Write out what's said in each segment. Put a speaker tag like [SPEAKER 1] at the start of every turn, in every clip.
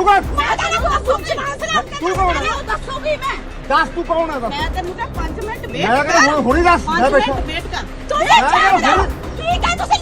[SPEAKER 1] ਤੂੰ
[SPEAKER 2] ਮੈਂ ਤਾਂ ਨਾ ਦੱਸੂਗੀ
[SPEAKER 1] ਤੂੰ ਕੌਣ ਹੈ?
[SPEAKER 2] ਦੱਸੂਗੀ ਮੈਂ।
[SPEAKER 1] ਦੱਸ ਤੂੰ ਕੌਣ ਹੈ ਦੱਸ?
[SPEAKER 2] ਮੈਂ ਤੈਨੂੰ ਤਾਂ 5 ਮਿੰਟ ਵੇਟ
[SPEAKER 1] ਮੈਂ ਕਹਿੰਦਾ ਹੁਣ ਹੁਣੀ ਦੱਸ ਮੈਂ ਬੈਠਾ।
[SPEAKER 2] ਵੇਟ ਕਰ। ਤੂੰ ਇਹ ਤੁਸੀਂ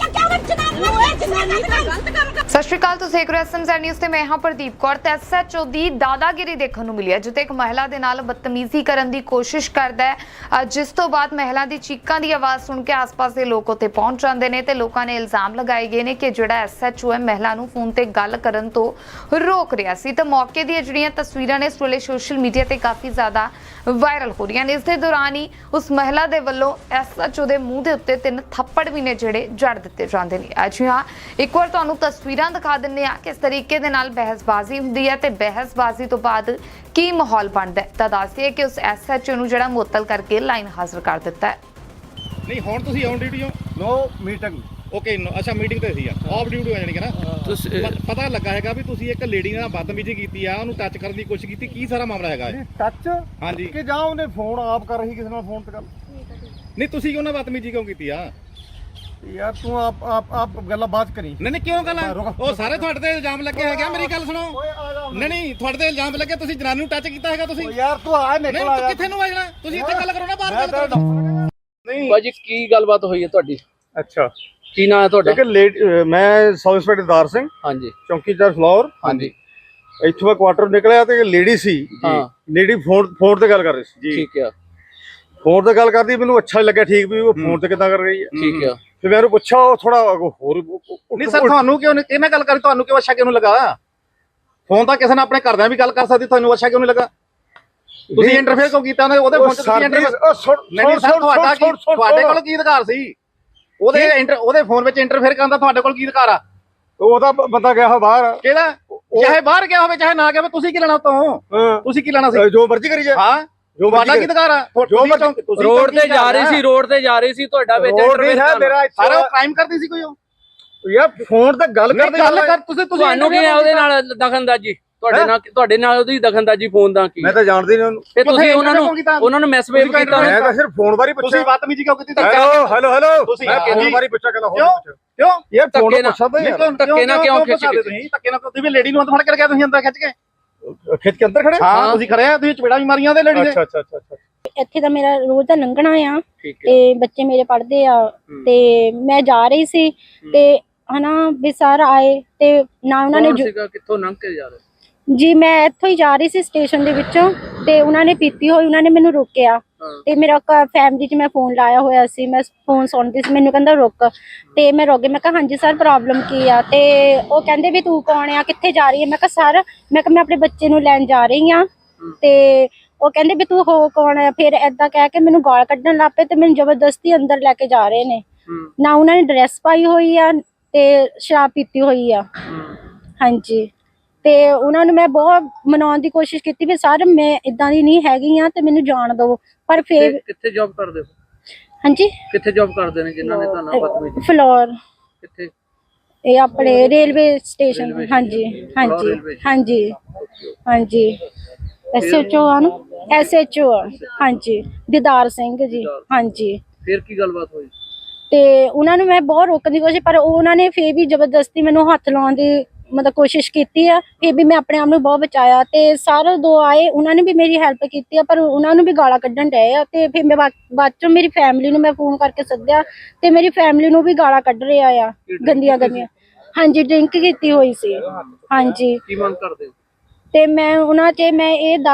[SPEAKER 3] ਸਤਿ ਸ਼੍ਰੀ ਅਕਾਲ, ਤੁਸੀਂ ਦੇਖ ਰਹੇ ਹੋ ਐਸਐਮਜ਼ੈਡ ਨਿਊਜ਼ ਤੇ ਮੈਂ ਹਾਂ ਪ੍ਰਦੀਪ ਕੌਰ। ਤੇ ਐਸਐਚਓ ਦੀ ਦਾਦਾਗਿਰੀ ਦੇਖਣ ਨੂੰ ਮਿਲੀ ਹੈ, ਜਿੱਥੇ ਇੱਕ ਮਹਿਲਾ ਦੇ ਨਾਲ ਬਦਤਮੀਜ਼ੀ ਕਰਨ ਦੀ ਕੋਸ਼ਿਸ਼ ਕਰਦਾ ਹੈ। ਜਿਸ ਤੋਂ ਬਾਅਦ ਮਹਿਲਾ ਦੀ ਚੀਕਾਂ ਦੀ ਆਵਾਜ਼ ਸੁਣ ਕੇ ਆਸ-ਪਾਸ ਦੇ ਲੋਕ ਉੱਥੇ ਪਹੁੰਚ ਜਾਂਦੇ ਨੇ ਤੇ ਲੋਕਾਂ ਨੇ ਇਲਜ਼ਾਮ ਲਗਾਏ ਗਏ ਨੇ ਕਿ ਜਿਹੜਾ ਐਸਐਚਓ ਹੈ ਮਹਿਲਾ ਨੂੰ ਫੋਨ ਤੇ ਗੱਲ ਕਰਨ ਤੋਂ ਰੋਕ ਰਿਹਾ ਸੀ। ਤਾਂ ਮੌਕੇ ਦੀਆਂ ਜਿਹੜੀਆਂ ਤਸਵੀਰਾਂ ਨੇ ਇਸ ਵੇਲੇ ਸੋਸ਼ਲ ਮੀਡੀਆ ਤੇ ਕਾਫੀ ਜ਼ਿਆਦਾ ਵਾਇਰਲ ਹੋ ਰਹੀਆਂ ਨੇ। ਇਸ ਦੇ ਦੌਰਾਨ ਹੀ ਉਸ ਮਹਿਲਾ ਦੇ ਵੱਲੋਂ ਐਸਐਚਓ ਦੇ ਮੂੰਹ ਦੇ ਉੱਤੇ ਤਿੰਨ ਥੱਪੜ ਵੀ ਨੇ ਜਿਹੜੇ ਜੜ ਦਿੱਤੇ ਜਾਂਦੇ ਨੇ। ਅੱਜ ਹਾਂ ਇੱਕ ਵਾਰ ਤੁਹਾਨੂੰ ਤਸਵੀਰਾਂ ਦਿਖਾ ਦਿੰਨੇ ਆ ਕਿਸ ਤਰੀਕੇ ਦੇ ਨਾਲ ਬਹਿਸਬਾਜ਼ੀ ਹੁੰਦੀ ਹੈ ਤੇ ਬਹਿਸਬਾਜ਼ੀ ਤੋਂ ਬਾਅਦ ਕੀ ਮਾਹੌਲ ਬਣਦਾ ਹੈ। ਤਾਂ ਦੱਸਦੀਏ ਕਿ ਉਸ ਐਸਐਚਓ ਨੂੰ ਜਿਹੜਾ ਮੁਅੱਤਲ ਕਰਕੇ ਲਾਈਨ ਹਾਜ਼ਰ ਕਰ ਦਿੱਤਾ ਹੈ।
[SPEAKER 4] ਨਹੀਂ ਹੁਣ ਤੁਸੀਂ ਔਨ ਡਿਊਟੀ ਹੋ?
[SPEAKER 1] ਨੋ ਮੀਟਿੰਗ
[SPEAKER 4] ਓਕੇ ਅੱਛਾ ਮੀਟਿੰਗ ਤੇ ਸੀ ਆ। ਆਫ ਡਿਊਟੀ ਹੋ ਜਾਣੀ ਕਿ ਨਾ?
[SPEAKER 5] ਤੁਸੀਂ
[SPEAKER 4] ਪ- ਪਤਾ ਲੱਗਾ ਹੈਗਾ ਵੀ ਤੁਸੀਂ ਇੱਕ ਲੇਡੀ ਨਾਲ ਬਦਤਮੀਜ਼ੀ ਕੀਤੀ ਆ ਉਹਨੂੰ ਟੱਚ ਕਰਨ ਦੀ ਕੋਸ਼ਿਸ਼ ਕੀਤੀ ਕੀ ਸਾਰਾ ਮਾਮਲਾ ਹੈਗਾ ਇਹ?
[SPEAKER 1] ਟੱਚ
[SPEAKER 4] ਹਾਂਜੀ।
[SPEAKER 1] ਕਿ ਜਾਂ ਉਹਨੇ ਫੋਨ ਆਪ ਕਰ ਰਹੀ ਕਿਸੇ ਨਾਲ ਫੋਨ ਤੇ ਗੱਲ
[SPEAKER 4] ਨਹੀਂ ਤੁਸੀਂ ਕਿਉਂ ਨਾ ਬਦਤਮੀਜ਼ੀ ਕਿਉਂ ਕੀਤੀ ਆ?
[SPEAKER 1] ਯਾਰ ਤੂੰ ਆਪ ਆਪ ਆਪ ਗੱਲਾਂ ਬਾਤ ਕਰੀ।
[SPEAKER 4] ਨਹੀਂ ਨਹੀਂ ਕਿਉਂ ਗੱਲ?
[SPEAKER 1] ਰੁਕ।
[SPEAKER 4] ਉਹ ਸਾਰੇ ਤੁਹਾਡੇ ਤੇ ਇਲਜ਼ਾਮ ਲੱਗੇ ਹੈਗੇ ਆ, ਮੇਰੀ ਗੱਲ ਸੁਣੋ।
[SPEAKER 1] ਓਏ ਆ ਜਾ
[SPEAKER 4] ਨਹੀਂ ਨਹੀਂ ਤੁਹਾਡੇ ਤੇ ਇਲਜ਼ਾਮ ਲੱਗੇ ਤੁਸੀਂ ਜਨਾਨੀ ਨੂੰ ਟੱਚ ਕੀਤਾ ਹੈਗਾ ਤੁਸੀਂ?
[SPEAKER 1] ਓ ਯਾਰ ਤੂੰ ਆ
[SPEAKER 4] ਨਹੀਂ
[SPEAKER 1] ਨਿਕਲ ਆ
[SPEAKER 4] ਤੂੰ
[SPEAKER 1] ਜਾ।
[SPEAKER 4] ਕਿੱਥੇ ਨੂੰ ਆ ਜਾਣਾ? ਤੁਸੀਂ ਇੱਥੇ ਗੱਲ ਕਰੋ ਨਾ ਬਾਹਰ
[SPEAKER 1] ਮੈਂ
[SPEAKER 4] ਗੱਲ
[SPEAKER 1] ਤੇਰਾ
[SPEAKER 4] ਕਰੋ।
[SPEAKER 1] ਡਾਕਟਰ
[SPEAKER 4] ਨਹੀਂ।
[SPEAKER 5] ਭਾਜੀ ਕੀ ਗੱਲਬਾਤ ਹੋਈ ਹੈ ਤੁਹਾਡੀ?
[SPEAKER 1] ਅੱਛਾ।
[SPEAKER 5] ਕੀ ਨਾਂ ਹੈ ਤੁਹਾਡਾ?
[SPEAKER 1] ਲੇਡ ਮੈਂ ਸਬ ਇੰਸਪੈਕਟਰ ਦਾਰ ਸਿੰਘ
[SPEAKER 5] ਹਾਂਜੀ।
[SPEAKER 1] ਚੌਂਕੀਦਾਰ ਫਲੋਰ।
[SPEAKER 5] ਹਾਂਜੀ।
[SPEAKER 1] ਇੱਥੋਂ ਮੈਂ ਕੁਆਟਰ ਨਿਕਲਿਆ ਤੇ ਲੇਡੀ ਸੀ
[SPEAKER 5] ਹਾਂ।
[SPEAKER 1] ਲੇਡੀ ਫੋਨ ਫੋਨ ਤੇ ਗੱਲ ਕਰ ਰਹੀ ਸੀ ਜੀ।
[SPEAKER 5] ਠੀਕ ਆ।
[SPEAKER 1] ਫੋਨ ਤੇ ਗੱਲ ਕਰਦੀ ਮੈਨੂੰ ਅੱਛਾ ਲੱਗਿਆ ਠੀਕ ਵੀ ਉਹ ਫੋਨ ਤੇ ਕਿੱਦਾਂ ਕਰ ਰਹੀ ਹੈ।
[SPEAKER 5] ਠੀਕ ਆ।
[SPEAKER 1] ਫਿਰ ਮੈਂ ਉਹਨੂੰ ਪੁੱਛਿਆ ਉਹ ਥੋੜਾ ਹੋਰ
[SPEAKER 4] ਨਹੀਂ ਸਰ ਤੁਹਾਨੂੰ ਕਿਉਂ ਨਹੀਂ ਇਹਨਾਂ ਗੱਲ ਕਰੀ ਤੁਹਾਨੂੰ ਕਿਉਂ ਅੱਛਾ ਕਿਉਂ ਨਹੀਂ ਲੱਗਾ? ਫੋਨ ਤਾਂ ਕਿਸੇ ਨਾਲ ਆਪਣੇ ਘਰਦਿਆਂ ਵੀ ਗੱਲ ਕਰ ਸਕਦੀ ਤੁਹਾਨੂੰ ਅੱਛਾ ਕਿਉਂ ਨਹੀਂ ਲੱਗਾ? ਤੁਸੀਂ ਇੰਟਰਫੇਅਰ ਕਿਉਂ ਕੀਤਾ ਉਹਦੇ ਫੋਨ 'ਚ ਤੁਸੀਂ ਇੰਟਰਫੇਅਰ ਨਹੀਂ ਨਹੀਂ ਸਰ ਤੁਹਾਡਾ ਕੀ ਤੁਹਾਡੇ ਕੋਲ ਕੀ ਅਧਿਕਾਰ ਸੀ? ਉਹਦੇ ਇੰਟਰ ਉਹਦੇ ਫੋਨ ਵਿੱਚ ਇੰਟਰਫੇਅਰ ਕਰਨ ਦਾ ਤੁਹਾਡੇ ਕੋਲ ਕੀ ਅਧਿਕਾਰ ਆ?
[SPEAKER 1] ਉਹਦਾ ਬੰਦਾ ਗਿਆ ਹੋ ਬਾਹਰ।
[SPEAKER 4] ਕਿਹਦਾ? ਚਾਹੇ ਬਾਹਰ ਗਿਆ ਹੋਵੇ ਚਾਹੇ ਨਾ ਗਿਆ ਹੋਵੇ ਤੁਸੀਂ ਕੀ ਲੈਣਾ ਤੋਂ
[SPEAKER 1] ਹਾਂ।
[SPEAKER 4] ਤੁਸੀਂ ਕੀ ਲੈਣਾ ਸੀ?
[SPEAKER 1] ਜੋ ਮਰਜ਼ੀ ਕਰੀ ਜਾ
[SPEAKER 4] ਹਾਂ।
[SPEAKER 1] ਜੋ
[SPEAKER 4] ਤੁਹਾਡਾ ਕੀ ਅਧਿਕਾਰ ਆ?
[SPEAKER 1] ਜੋ
[SPEAKER 4] ਤੁਸੀਂ
[SPEAKER 1] ਮਰਜ਼ੀ-
[SPEAKER 4] ਚੌਂਕ- ਤੁਸੀਂ
[SPEAKER 5] ਰੋਡ
[SPEAKER 4] ਚੌਂਕੀ
[SPEAKER 5] ਤੇ ਜਾ ਰਹੀ ਸੀ ਰੋਡ ਤੇ ਜਾ ਰਹੀ ਸੀ ਤੁਹਾਡਾ ਵਿੱਚ
[SPEAKER 1] ਰੋਡ ਨਹੀਂ
[SPEAKER 5] interfere
[SPEAKER 1] ਹੈ ਮੇਰਾ
[SPEAKER 4] ਸਾਰਾ ਕ੍ਰਾਈਮ ਕਰਦੀ ਸੀ ਕੋਈ ਉਹ?
[SPEAKER 1] ਯਾਰ ਫੋਨ ਤੇ ਗੱਲ
[SPEAKER 4] ਨਹੀਂ,
[SPEAKER 1] ਕਰਦੇ
[SPEAKER 4] ਗੱਲ ਕਰ ਤੁਸੀਂ ਤੁਸੀਂ
[SPEAKER 5] ਤੁਹਾਨੂੰ ਕੀ ਹੈ ਉਹਦੇ ਨਾਲ ਦਖਲਅੰਦਾਜ਼ੀ? ਤੁਹਾਡੇ ਨਾਲ ਤੁਹਾਡੇ ਨਾਲ ਉਹਦੀ ਦਖਲਅੰਦਾਜ਼ੀ ਫੋਨ ਦਾ ਕੀ?
[SPEAKER 1] ਮੈਂ ਤਾਂ ਜਾਣਦੀ ਨਹੀਂ ਉਹਨੂੰ।
[SPEAKER 5] ਤੇ ਤੁਸੀਂ ਉਹਨਾਂ ਨੂੰ? ਉਹਨਾਂ ਨੂੰ ਮੈਸੇਜ
[SPEAKER 4] ਤੁਸੀਂ
[SPEAKER 5] ਕੀਤਾ
[SPEAKER 1] ਮੈਂ ਤਾਂ ਸਿਰਫ ਫੋਨ ਬਾਰੇ
[SPEAKER 4] ਤੁਸੀਂ
[SPEAKER 1] ਪੁੱਛਿਆ
[SPEAKER 4] ਬਦਤਮੀਜ਼ੀ ਕਿਉਂ ਕੀਤੀ?
[SPEAKER 1] Hello hello hello.
[SPEAKER 4] ਤੁਸੀਂ
[SPEAKER 1] ਫੋਨ ਬਾਰੇ ਪੁੱਛਿਆ ਕਹਿੰਦਾ ਹੋਰ
[SPEAKER 4] ਕਿਉਂ?
[SPEAKER 1] ਪੁੱਛ
[SPEAKER 4] ਕਿਉਂ?
[SPEAKER 1] ਯਾਰ ਫੋਨ ਯਾਰ
[SPEAKER 4] ਕਿਉਂ-
[SPEAKER 5] ਧੱਕੇ ਨਾਲ ਕਿਉਂ ਖਿੱਚ ਕੇ?
[SPEAKER 4] ਤੁਸੀਂ? ਧੱਕੇ ਨਾਲ ਤੁਸੀਂ ਵੀ ਲੇਡੀ ਨੂੰ ਅੰਦਰ ਫੜ ਕੇ ਤੁਸੀਂ ਅੰਦਰ ਖਿੱਚ ਕੇ?
[SPEAKER 1] ਖਿੱਚ ਕੇ ਅੰਦਰ ਖੜੇ?
[SPEAKER 4] ਹਾਂ ਤੁਸੀਂ ਖੜੇ ਆ ਤੁਸੀਂ ਚਪੇੜਾ ਵੀ ਮਾਰੀਆਂ ਉਹਦੇ ਲੇਡੀ ਦੇ
[SPEAKER 1] ਅੱਛਾ ਅੱਛਾ ਅੱਛਾ ਅੱਛਾ।
[SPEAKER 2] ਇੱਥੇ ਤਾਂ ਮੇਰਾ ਰੋਜ਼ ਦਾ ਲੰਘਣਾ ਆ ਤੇ ਬੱਚੇ ਮੇਰੇ ਪੜ੍ਹਦੇ ਆ ਤੇ ਮੈਂ ਜਾ ਰਹੀ ਸੀ ਤੇ ਹਨਾ ਵੀ ਸਰ ਆਏ ਤੇ ਨਾ ਉਹਨਾਂ ਨੇ
[SPEAKER 5] ਕਿੱਥੋਂ ਲੰਘ ਕੇ ਜਾ ਰਹੇ?
[SPEAKER 2] ਜੀ ਮੈਂ ਇੱਥੋਂ ਹੀ ਜਾ ਰਹੀ ਸੀ ਸਟੇਸ਼ਨ ਦੇ ਵਿੱਚੋਂ ਤੇ ਉਹਨਾਂ ਨੇ ਪੀਤੀ ਹੋਈ ਉਹਨਾਂ ਨੇ ਮੈਨੂੰ ਰੋਕਿਆ। ਤੇ ਮੇਰਾ ਫੈਮਿਲੀ 'ਚ ਮੈਂ ਫੋਨ ਲਾਇਆ ਹੋਇਆ ਸੀ ਮੈਂ ਫੋਨ ਸੁਣਦੀ ਸੀ ਮੈਨੂੰ ਕਹਿੰਦਾ ਰੁਕ। ਤੇ ਮੈਂ ਰੁਕ ਗਈ ਮੈਂ ਕਿਹਾ ਹਾਂਜੀ ਸਰ ਪ੍ਰੋਬਲਮ ਕੀ ਆ? ਤੇ ਉਹ ਕਹਿੰਦੇ ਵੀ ਤੂੰ ਕੌਣ ਆ? ਕਿੱਥੇ ਜਾ ਰਹੀ ਹੈ? ਮੈਂ ਕਿਹਾ ਸਰ ਮੈਂ ਕਿਹਾ ਮੈਂ ਆਪਣੇ ਬੱਚੇ ਨੂੰ ਲੈਣ ਜਾ ਰਹੀ ਆ ਤੇ ਉਹ ਕਹਿੰਦੇ ਵੀ ਤੂੰ ਹੋ ਕੌਣ ਆ? ਫਿਰ ਐਦਾਂ ਕਹਿ ਕੇ ਮੈਨੂੰ ਗਾਲ ਕੱਢਣ ਲੱਗ ਪਏ ਤੇ ਮੈਨੂੰ ਜ਼ਬਰਦਸਤੀ ਅੰਦਰ ਲੈ ਕੇ ਜਾ ਰਹੇ ਨੇ। ਨਾ ਉਹਨਾਂ ਨੇ ਡਰੈਸ ਪਾਈ ਹੋਈ ਆ ਤੇ ਸ਼ਰਾਬ ਪੀਤੀ ਹੋਈ ਆ। ਹਾਂਜੀ। ਤੇ ਉਹਨਾਂ ਨੂੰ ਮੈਂ ਬਹੁਤ ਮਨਾਉਣ ਦੀ ਕੋਸ਼ਿਸ਼ ਕੀਤੀ ਵੀ ਸਰ ਮੈਂ ਇਦਾਂ ਦੀ ਨਹੀਂ ਹੈਗੀ ਆ ਤੇ ਮੈਨੂੰ ਜਾਣ ਦਿਓ। ਪਰ ਫਿਰ
[SPEAKER 5] ਕਿੱਥੇ ਜੌਬ ਕਰਦੇ ਹੋ?
[SPEAKER 2] ਹਾਂਜੀ?
[SPEAKER 5] ਕਿੱਥੇ ਜੌਬ ਕਰਦੇ ਨੇ ਜਿਨ੍ਹਾਂ ਨੇ ਤੁਹਾਨੂੰ ਬਦਤਮੀਜ਼ੀ
[SPEAKER 2] ਫਲੋਰ।
[SPEAKER 5] ਕਿੱਥੇ?
[SPEAKER 2] ਇਹ ਆਪਣੇ ਰੇਲਵੇ ਸਟੇਸ਼ਨ ਹਾਂਜੀ ਹਾਂਜੀ। ਹਾਂਜੀ ਹਾਂਜੀ। ਐਸਐਚਓ ਆ ਨਾ? ਐਸਐਚਓ ਹਾਂਜੀ। ਦੀਦਾਰ ਸਿੰਘ ਜੀ। ਹਾਂਜੀ।
[SPEAKER 5] ਫਿਰ ਕੀ ਗੱਲਬਾਤ ਹੋਈ?
[SPEAKER 2] ਤੇ ਉਹਨਾਂ ਨੂੰ ਮੈਂ ਬਹੁਤ ਰੋਕਣ ਦੀ ਕੋਸ਼ਿਸ਼ ਪਰ ਉਹ ਉਹਨਾਂ ਨੇ ਫੇਰ ਵੀ ਜ਼ਬਰਦਸਤੀ ਮੈਨੂੰ ਹੱਥ ਲਾਉਣ ਦੀ ਮਤਲਬ ਕੋਸ਼ਿਸ਼ ਕੀਤੀ ਆ ਫੇਰ ਵੀ ਮੈਂ ਆਪਣੇ ਆਪ ਨੂੰ ਬਹੁਤ ਬਚਾਇਆ ਤੇ ਸਾਰੇ ਦੋ ਆਏ ਉਹਨਾਂ ਨੇ ਵੀ ਮੇਰੀ ਹੈਲਪ ਕੀਤੀ ਆ ਪਰ ਉਹਨਾਂ ਨੂੰ ਵੀ ਗਾਲਾਂ ਕੱਢਣ ਡਏ ਆ ਤੇ ਫਿਰ ਮੈਂ ਬਾਅਦ ਚੋਂ ਮੇਰੀ ਫੈਮਿਲੀ ਨੂੰ ਮੈਂ ਫੋਨ ਕਰਕੇ ਸੱਦਿਆ ਤੇ ਮੇਰੀ ਫੈਮਿਲੀ ਨੂੰ ਵੀ ਗਾਲਾਂ ਕੱਢ ਰਿਹਾ ਆ ਗੰਦੀਆਂ ਗੰਦੀਆਂ। ਹਾਂਜੀ ਡਰਿੰਕ ਕੀਤੀ ਹੋਈ ਸੀ। ਹਾਂਜੀ।
[SPEAKER 5] ਕੀ ਮੰਗ ਕਰਦੇ ਹੋ?
[SPEAKER 2] ਤੇ ਮੈਂ ਉਹਨਾਂ 'ਚ ਮੈਂ ਇਹ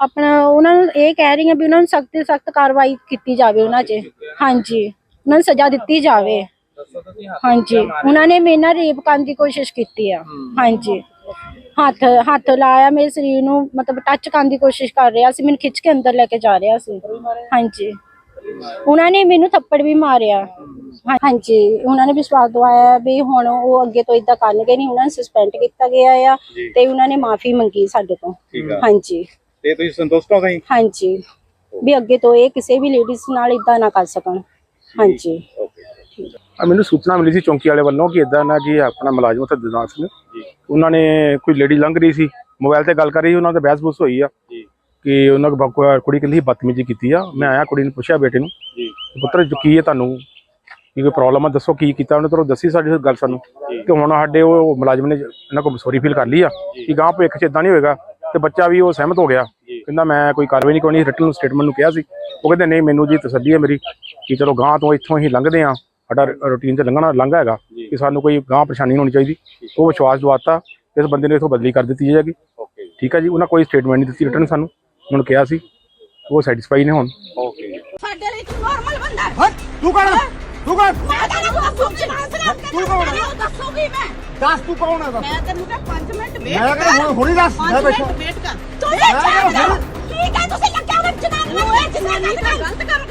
[SPEAKER 2] ਆਪਣਾ ਉਹਨਾਂ ਨੂੰ ਇਹ ਕਹਿ ਰਹੀ ਹਾਂ ਵੀ ਉਹਨਾਂ ਨੂੰ ਸਖਤ ਸਖਤ ਕਾਰਵਾਈ ਕੀਤੀ ਜਾਵੇ ਉਹਨਾਂ 'ਚ ਹਾਂਜੀ। ਉਹਨਾਂ ਨੂੰ ਸਜ਼ਾ ਦਿੱਤੀ ਜਾਵੇ। ਹਾਂਜੀ। ਉਹਨਾਂ ਨੇ ਮੇਰੇ ਨਾਲ ਰੇਪ ਕਰਨ ਦੀ ਕੋਸ਼ਿਸ਼ ਕੀਤੀ ਆ। ਹਾਂਜੀ। ਹੱਥ ਹੱਥ ਲਾਇਆ ਮੇਰੇ ਸਰੀਰ ਨੂੰ ਮਤਲਬ ਟੱਚ ਕਰਨ ਦੀ ਕੋਸ਼ਿਸ਼ ਕਰ ਰਿਹਾ ਸੀ। ਮੈਨੂੰ ਖਿੱਚ ਕੇ ਅੰਦਰ ਲੈ ਕੇ ਜਾ ਰਿਹਾ ਸੀ। ਹਾਂਜੀ। ਉਹਨਾਂ ਨੇ ਮੈਨੂੰ ਥੱਪੜ ਵੀ ਮਾਰਿਆ। ਹਾਂਜੀ। ਉਹਨਾਂ ਨੇ ਵਿਸ਼ਵਾਸ ਦਵਾਇਆ ਵੀ ਹੁਣ ਉਹ ਅੱਗੇ ਤੋਂ ਇਦਾਂ ਕਰਨਗੇ ਨਹੀਂ। ਉਹਨਾਂ ਨੂੰ ਸਸਪੈਂਡ ਕੀਤਾ ਗਿਆ ਆ ਤੇ ਉਹਨਾਂ ਨੇ ਮਾਫੀ ਮੰਗੀ ਸਾਡੇ ਤੋਂ। ਹਾਂਜੀ।
[SPEAKER 4] ਤੇ ਤੁਸੀਂ ਸੰਤੁਸ਼ਟ ਹੋ ਗਈ
[SPEAKER 2] ਹਾਂਜੀ। ਵੀ ਅੱਗੇ ਤੋਂ ਇਹ ਕਿਸੇ ਵੀ ਲੇਡੀਜ਼ ਨਾਲ ਇਦਾਂ ਨਾ ਕਰ ਸਕਣ। ਹਾਂਜੀ।
[SPEAKER 6] ਮੈਨੂੰ ਸੂਚਨਾ ਮਿਲੀ ਸੀ ਚੌਂਕੀ ਵਾਲੇ ਵੱਲੋਂ ਕਿ ਇਦਾਂ ਨਾ ਜੀ ਆਪਣਾ ਮੁਲਾਜ਼ਮ ਉੱਥੇ ਦਿਦਾਰ ਸਿੰਘ ਉਹਨਾਂ ਨੇ ਕੋਈ ਲੇਡੀ ਲੰਘ ਰਹੀ ਸੀ ਮੋਬਾਈਲ ਤੇ ਗੱਲ ਕਰ ਰਹੀ ਉਹਨਾਂ ਤੇ ਬਹਿਸ ਬੂਸ ਹੋਈ ਆ
[SPEAKER 4] ਜੀ।
[SPEAKER 6] ਕਿ ਉਹਨਾਂ ਕੋ ਕੁੜੀ ਕਹਿੰਦੀ ਬਦਤਮੀਜ਼ੀ ਕੀਤੀ ਆ ਮੈਂ ਆਇਆ ਕੁੜੀ ਨੂੰ ਪੁੱਛਿਆ ਬੇਟੇ ਨੂੰ
[SPEAKER 4] ਜੀ।
[SPEAKER 6] ਪੁੱਤਰ ਜੋ ਕੀ ਹੈ ਤੁਹਾਨੂੰ ਕੀ ਕੋਈ ਪ੍ਰੋਬਲਮ ਆ ਦੱਸੋ ਕੀ ਕੀਤਾ ਉਹਨੇ ਤੁਹਾਨੂੰ ਦੱਸੀ ਸਾਡੀ ਗੱਲ ਸਾਨੂੰ ਤੇ ਹੁਣ ਸਾਡੇ ਉਹ ਮੁਲਾਜ਼ਮ ਨੇ ਇਹਨਾਂ ਕੋਲ ਸੌਰੀ ਫੀਲ ਕਰ ਲਈ ਆ ਕਿ ਗਾਂ ਭਵਿੱਖ ਚ ਇਦਾਂ ਨਹੀਂ ਹੋਏਗਾ ਤੇ ਬੱਚਾ ਵੀ ਉਹ ਸਹਿਮਤ ਹੋ ਗਿਆ ਕਹਿੰਦਾ ਮੈਂ ਕੋਈ ਕਾਰਵਾਈ ਨਹੀਂ ਕਰਨੀ ਰਿਟਨ ਸਟੇਟਮੈਂਟ ਨੂੰ ਕਿਹਾ ਸੀ ਉਹ ਕਹਿੰਦੇ ਨਹੀਂ ਮੈਨੂੰ ਜੀ ਤਸੱਲੀ ਹੈ ਮੇਰੀ ਕਿ ਚਲੋ ਗਾਂ ਤੋਂ ਇੱਥੋਂ ਹੀ ਲੰਘਦੇ ਆ ਸਾਡਾ ਰੂਟੀਨ ਤੇ ਲੰਘਣਾ ਲੰਘਾ ਹੈਗਾ ਕਿ ਸਾਨੂੰ ਕੋਈ ਗਾਂ ਪਰੇਸ਼ਾਨੀ ਨਹੀਂ ਹੋਣੀ ਚਾਹੀਦੀ। ਉਹ ਵਿਸ਼ਵਾਸ ਦਵਾਤਾ ਇਸ ਬੰਦੇ ਨੇ ਇਥੋਂ ਬਦਲੀ ਕਰ ਦਿੱਤੀ ਜਾਏਗੀ ਠੀਕ ਹੈ ਜੀ ਉਹਨਾਂ ਕੋਈ ਸਟੇਟਮੈਂਟ ਨਹੀਂ ਦਿੱਤੀ ਰਿਟਨ ਸਾਨੂੰ। ਉਹਨਾਂ ਨੂੰ ਕਿਹਾ ਸੀ ਉਹ ਸੈਟੀਸਫਾਈ ਨੇ ਹੁਣ।
[SPEAKER 7] ਸਾਡੇ ਲਈ ਤੂੰ ਨਾਰਮਲ ਬੰਦਾ ਹੈ। ਤੂੰ ਕੌਣ ਤੂੰ ਕੌਣ? ਮੈਂ ਤੈਨੂੰ ਦੱਸੂ ਤੂੰ ਕੌਣ ਦੱਸੂਗੀ ਮੈਂ।
[SPEAKER 1] ਦੱਸ ਤੂੰ ਕੌਣ ਹੈ
[SPEAKER 7] ਮੈਂ ਤੈਨੂੰ ਕਿਹਾ 5 ਮਿੰਟ ਵੇਟ
[SPEAKER 1] ਮੈਂ ਕਹਿੰਦਾ ਹੁਣ ਹੁਣੀ ਦੱਸ ਮੈਂ ਬੈਠਾ
[SPEAKER 7] ਵੇਟ ਕਰ। ਤੂੰ ਇਹ ਚਾਹੀਦਾ ਠੀਕ ਹੈ ਤੁਸੀਂ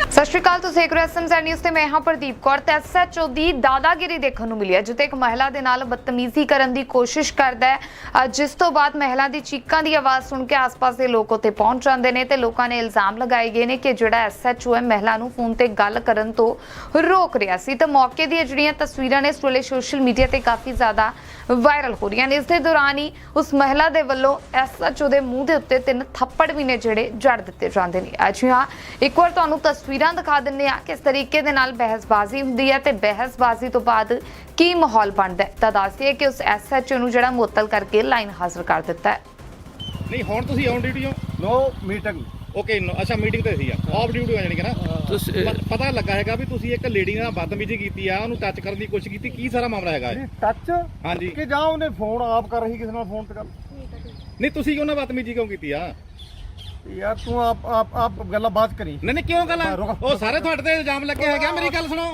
[SPEAKER 3] ਸਤਿ ਸ਼੍ਰੀ ਅਕਾਲ, ਤੁਸੀਂ ਦੇਖ ਰਹੇ ਹੋ ਐਸਐਮਜ਼ੈਡ ਨਿਊਜ਼ ਤੇ ਮੈਂ ਹਾਂ ਪ੍ਰਦੀਪ ਕੌਰ। ਤੇ ਐਸਐਚਓ ਦੀ ਦਾਦਾਗਿਰੀ ਦੇਖਣ ਨੂੰ ਮਿਲੀ ਹੈ ਜਿੱਤੇ ਇੱਕ ਮਹਿਲਾ ਦੇ ਨਾਲ ਬਦਤਮੀਜ਼ੀ ਕਰਨ ਦੀ ਕੋਸ਼ਿਸ਼ ਕਰਦਾ ਹੈ। ਜਿਸ ਤੋਂ ਬਾਅਦ ਮਹਿਲਾ ਦੀ ਚੀਕਾਂ ਦੀ ਆਵਾਜ਼ ਸੁਣ ਕੇ ਆਸ-ਪਾਸ ਦੇ ਲੋਕ ਉੱਥੇ ਪਹੁੰਚ ਜਾਂਦੇ ਨੇ ਤੇ ਲੋਕਾਂ ਨੇ ਇਲਜ਼ਾਮ ਲਗਾਏ ਗਏ ਨੇ ਕਿ ਜਿਹੜਾ ਐਸਐਚਓ ਹੈ, ਮਹਿਲਾ ਨੂੰ ਫੋਨ ਤੇ ਗੱਲ ਕਰਨ ਤੋਂ ਰੋਕ ਰਿਹਾ ਸੀ। ਤਾਂ ਮੌਕੇ ਦੀਆਂ ਜਿਹੜੀਆਂ ਤਸਵੀਰਾਂ ਨੇ ਇਸ ਵੇਲੇ ਸੋਸ਼ਲ ਮੀਡੀਆ ਤੇ ਕਾਫੀ ਜ਼ਿਆਦਾ ਵਾਇਰਲ ਹੋ ਰਹੀਆਂ ਨੇ। ਇਸ ਦੇ ਦੌਰਾਨ ਹੀ ਉਸ ਮਹਿਲਾ ਦੇ ਵੱਲੋਂ ਐਸਐਚਓ ਦੇ ਮੂੰਹ ਦੇ ਉੱਤੇ ਤਿੰਨ ਥੱਪੜ ਵੀ ਨੇ ਜਿਹੜੇ ਜੜ ਦਿੱਤੇ ਜਾਂਦੇ ਨੇ। ਅਜੀ ਹਾਂ ਇੱਕ ਵਾਰ ਤੁਹਾਨੂੰ ਤਸਵੀਰਾਂ ਦਿਖਾ ਦਿੰਨੇ ਆ ਕਿਸ ਤਰੀਕੇ ਦੇ ਨਾਲ ਬਹਿਸਬਾਜ਼ੀ ਹੁੰਦੀ ਹੈ ਤੇ ਬਹਿਸਬਾਜ਼ੀ ਤੋਂ ਬਾਅਦ ਕੀ ਮਾਹੌਲ ਬਣਦਾ ਹੈ। ਤਾਂ ਦੱਸਦੀਏ ਕਿ ਉਸ ਐਸਐਚਓ ਨੂੰ ਜਿਹੜਾ ਮੁਅੱਤਲ ਕਰਕੇ ਲਾਈਨ ਹਾਜ਼ਰ ਕਰ ਦਿੱਤਾ ਹੈ।
[SPEAKER 4] ਨਹੀਂ ਹੁਣ ਤੁਸੀਂ ਔਨ ਡਿਊਟੀ ਹੋ?
[SPEAKER 1] ਨੋ ਮੀਟਿੰਗ
[SPEAKER 4] ਓਕੇ ਅੱਛਾ ਮੀਟਿੰਗ ਤੇ ਸੀ ਆ। ਆਫ ਡਿਊਟੀ ਹੋ ਜਾਣੀ ਕਿ ਨਾ?
[SPEAKER 5] ਤੁਸੀਂ
[SPEAKER 4] ਪ- ਪਤਾ ਲੱਗਾ ਹੈਗਾ ਵੀ ਤੁਸੀਂ ਇੱਕ ਲੇਡੀ ਨਾਲ ਬਦਤਮੀਜ਼ੀ ਕੀਤੀ ਆ ਉਹਨੂੰ ਟੱਚ ਕਰਨ ਦੀ ਕੋਸ਼ਿਸ਼ ਕੀਤੀ ਕੀ ਸਾਰਾ ਮਾਮਲਾ ਹੈਗਾ ਇਹ?
[SPEAKER 1] ਟੱਚ
[SPEAKER 4] ਹਾਂਜੀ।
[SPEAKER 1] ਕਿ ਜਾਂ ਉਹਨੇ ਫੋਨ ਆਪ ਕਰ ਰਹੀ ਕਿਸੇ ਨਾਲ ਫੋਨ ਤੇ ਗੱਲ
[SPEAKER 4] ਨਹੀਂ ਤੁਸੀਂ ਕਿਉਂ ਨਾ ਬਦਤਮੀਜ਼ੀ ਕਿਉਂ ਕੀਤੀ ਆ?
[SPEAKER 1] ਯਾਰ ਤੂੰ ਆਪ ਆਪ ਆਪ ਗੱਲਾਂ ਬਾਤ ਕਰੀ।
[SPEAKER 4] ਨਹੀਂ ਨਹੀਂ ਕਿਉਂ ਗੱਲ? ਆ?
[SPEAKER 1] ਰੁਕ।
[SPEAKER 4] ਉਹ ਸਾਰੇ ਤੁਹਾਡੇ ਤੇ ਇਲਜ਼ਾਮ ਲੱਗੇ ਹੈਗੇ ਆ, ਮੇਰੀ ਗੱਲ ਸੁਣੋ।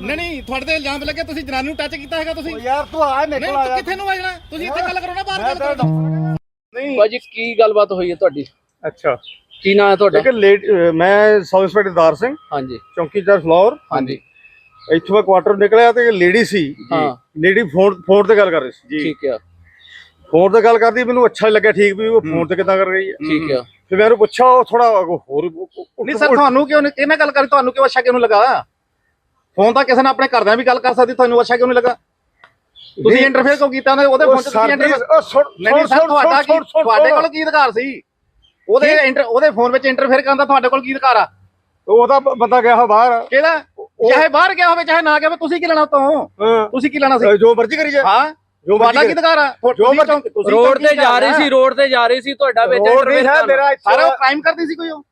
[SPEAKER 4] ਨਹੀਂ ਨਹੀਂ ਤੁਹਾਡੇ ਤੇ ਇਲਜ਼ਾਮ ਲੱਗੇ ਤੁਸੀਂ ਜਨਾਨੀ ਨੂੰ ਟੱਚ ਕੀਤਾ ਹੈਗਾ ਤੁਸੀਂ।
[SPEAKER 1] ਯਾਰ ਤੂੰ ਆ
[SPEAKER 4] ਨਹੀਂ
[SPEAKER 1] ਨਿਕਲ
[SPEAKER 4] ਤੂੰ ਕਿੱਥੇ ਨੂੰ ਆ ਜਾਣਾ? ਤੁਸੀਂ ਇੱਥੇ ਗੱਲ ਕਰੋ ਨਾ ਬਾਹਰ ਗੱਲ ਕਰੋ। ਨਹੀਂ।
[SPEAKER 5] ਭਾਜੀ ਕੀ ਗੱਲਬਾਤ ਹੋਈ ਹੈ ਤੁਹਾਡੀ?
[SPEAKER 1] ਅੱਛਾ।
[SPEAKER 5] ਕੀ ਨਾਂ ਹੈ ਤੁਹਾਡਾ?
[SPEAKER 1] ਲੇਕਿਨ ਲੇਟ ਮੈਂ ਸਬ ਇੰਸਪੈਕਟਰ ਦਾਰ ਸਿੰਘ
[SPEAKER 5] ਹਾਂਜੀ।
[SPEAKER 1] ਚੌਂਕੀਦਾਰ ਫਲੋਰ।
[SPEAKER 5] ਹਾਂਜੀ।
[SPEAKER 1] ਇੱਥੋਂ ਮੈਂ ਕੁਆਟਰ ਨਿਕਲਿਆ ਤੇ ਲੇਡੀ ਸੀ
[SPEAKER 5] ਹਾਂ।
[SPEAKER 1] ਲੇਡੀ ਫੋਨ ਫੋਨ ਤੇ ਗੱਲ ਕਰ ਰਹੀ ਸੀ ਜੀ।
[SPEAKER 5] ਠੀਕ ਆ।
[SPEAKER 1] ਫੋਨ ਤੇ ਗੱਲ ਕਰਦੀ ਮੈਨੂੰ ਅੱਛਾ ਨੀ ਲੱਗਿਆ ਠੀਕ ਵੀ ਉਹ ਫੋਨ ਤੇ ਕਿੱਦਾਂ ਕਰ ਰਹੀ ਹੈ।
[SPEAKER 5] ਠੀਕ ਆ।
[SPEAKER 1] ਫਿਰ ਮੈਂ ਉਹਨੂੰ ਪੁੱਛਿਆ ਉਹ ਥੋੜਾ ਹੋਰ
[SPEAKER 4] ਨਹੀਂ ਸਰ ਤੁਹਾਨੂੰ ਕਿਉਂ ਨਹੀਂ ਕਿਹਨਾਂ ਗੱਲ ਕਰੀ ਤੁਹਾਨੂੰ ਕਿਉਂ ਅੱਛਾ ਕਿਉਂ ਨਹੀਂ ਲੱਗਾ? ਫੋਨ ਤਾਂ ਕਿਸੇ ਨੇ ਆਪਣੇ ਘਰਦਿਆਂ ਵੀ ਗੱਲ ਕਰ ਸਕਦੀ ਤੁਹਾਨੂੰ ਅੱਛਾ ਕਿਉਂ ਨਹੀਂ ਲੱਗਾ? ਤੁਸੀਂ। ਇੰਟਰਫੇਅਰ ਕਿਉਂ ਕੀਤਾ ਉਹਦੇ ਉਹਦੇ
[SPEAKER 1] ਉਹ
[SPEAKER 4] ਫੋਨ ਤੇ ਤੁਸੀਂ ਇੰਟਰਫੇਅਰ ਨਹੀਂ ਸਰ ਤੁਹਾਡਾ ਕੀ ਤੁਹਾਡੇ ਕੋਲ ਕੀ ਅਧਿਕਾਰ ਸੀ? ਉਹਦੇ ਇੰਟਰ ਉਹਦੇ ਫੋਨ ਵਿੱਚ ਇੰਟਰਫੇਅਰ ਕਰਨ ਦਾ ਤੁਹਾਡੇ ਕੋਲ ਕੀ ਅਧਿਕਾਰ ਆ?
[SPEAKER 1] ਉਹਦਾ ਬੰਦਾ ਗਿਆ ਹੋ ਬਾਹਰ।
[SPEAKER 4] ਕਿਹਦਾ? ਚਾਹੇ ਬਾਹਰ ਗਿਆ ਹੋਵੇ ਚਾਹੇ ਨਾ ਗਿਆ ਹੋਵੇ ਤੁਸੀਂ ਕੀ ਲੈਣਾ ਤੋਂ
[SPEAKER 1] ਹਾਂ।
[SPEAKER 4] ਤੁਸੀਂ ਕੀ ਲੈਣਾ ਸੀ?
[SPEAKER 1] ਜੋ ਮਰਜ਼ੀ ਕਰੀ ਜਾ
[SPEAKER 4] ਹਾਂ।
[SPEAKER 1] ਜੋ
[SPEAKER 4] ਤੁਹਾਡਾ
[SPEAKER 1] ਮਰਜ਼ੀ
[SPEAKER 4] ਕੀ ਅਧਿਕਾਰ ਆ?
[SPEAKER 1] ਜੋ ਮਰਜ਼ੀ-
[SPEAKER 5] ਰੋਡ ਤੇ ਜਾ ਰਹੀ? ਸੀ ਰੋਡ ਤੇ ਜਾ ਰਹੀ ਸੀ ਤੁਹਾਡਾ ਵਿੱਚ interfere
[SPEAKER 1] ਮੇਰਾ
[SPEAKER 4] ਸਾਰਾ ਕ੍ਰਾਈਮ ਕਰਦੀ ਸੀ ਕੋਈ ਉਹ?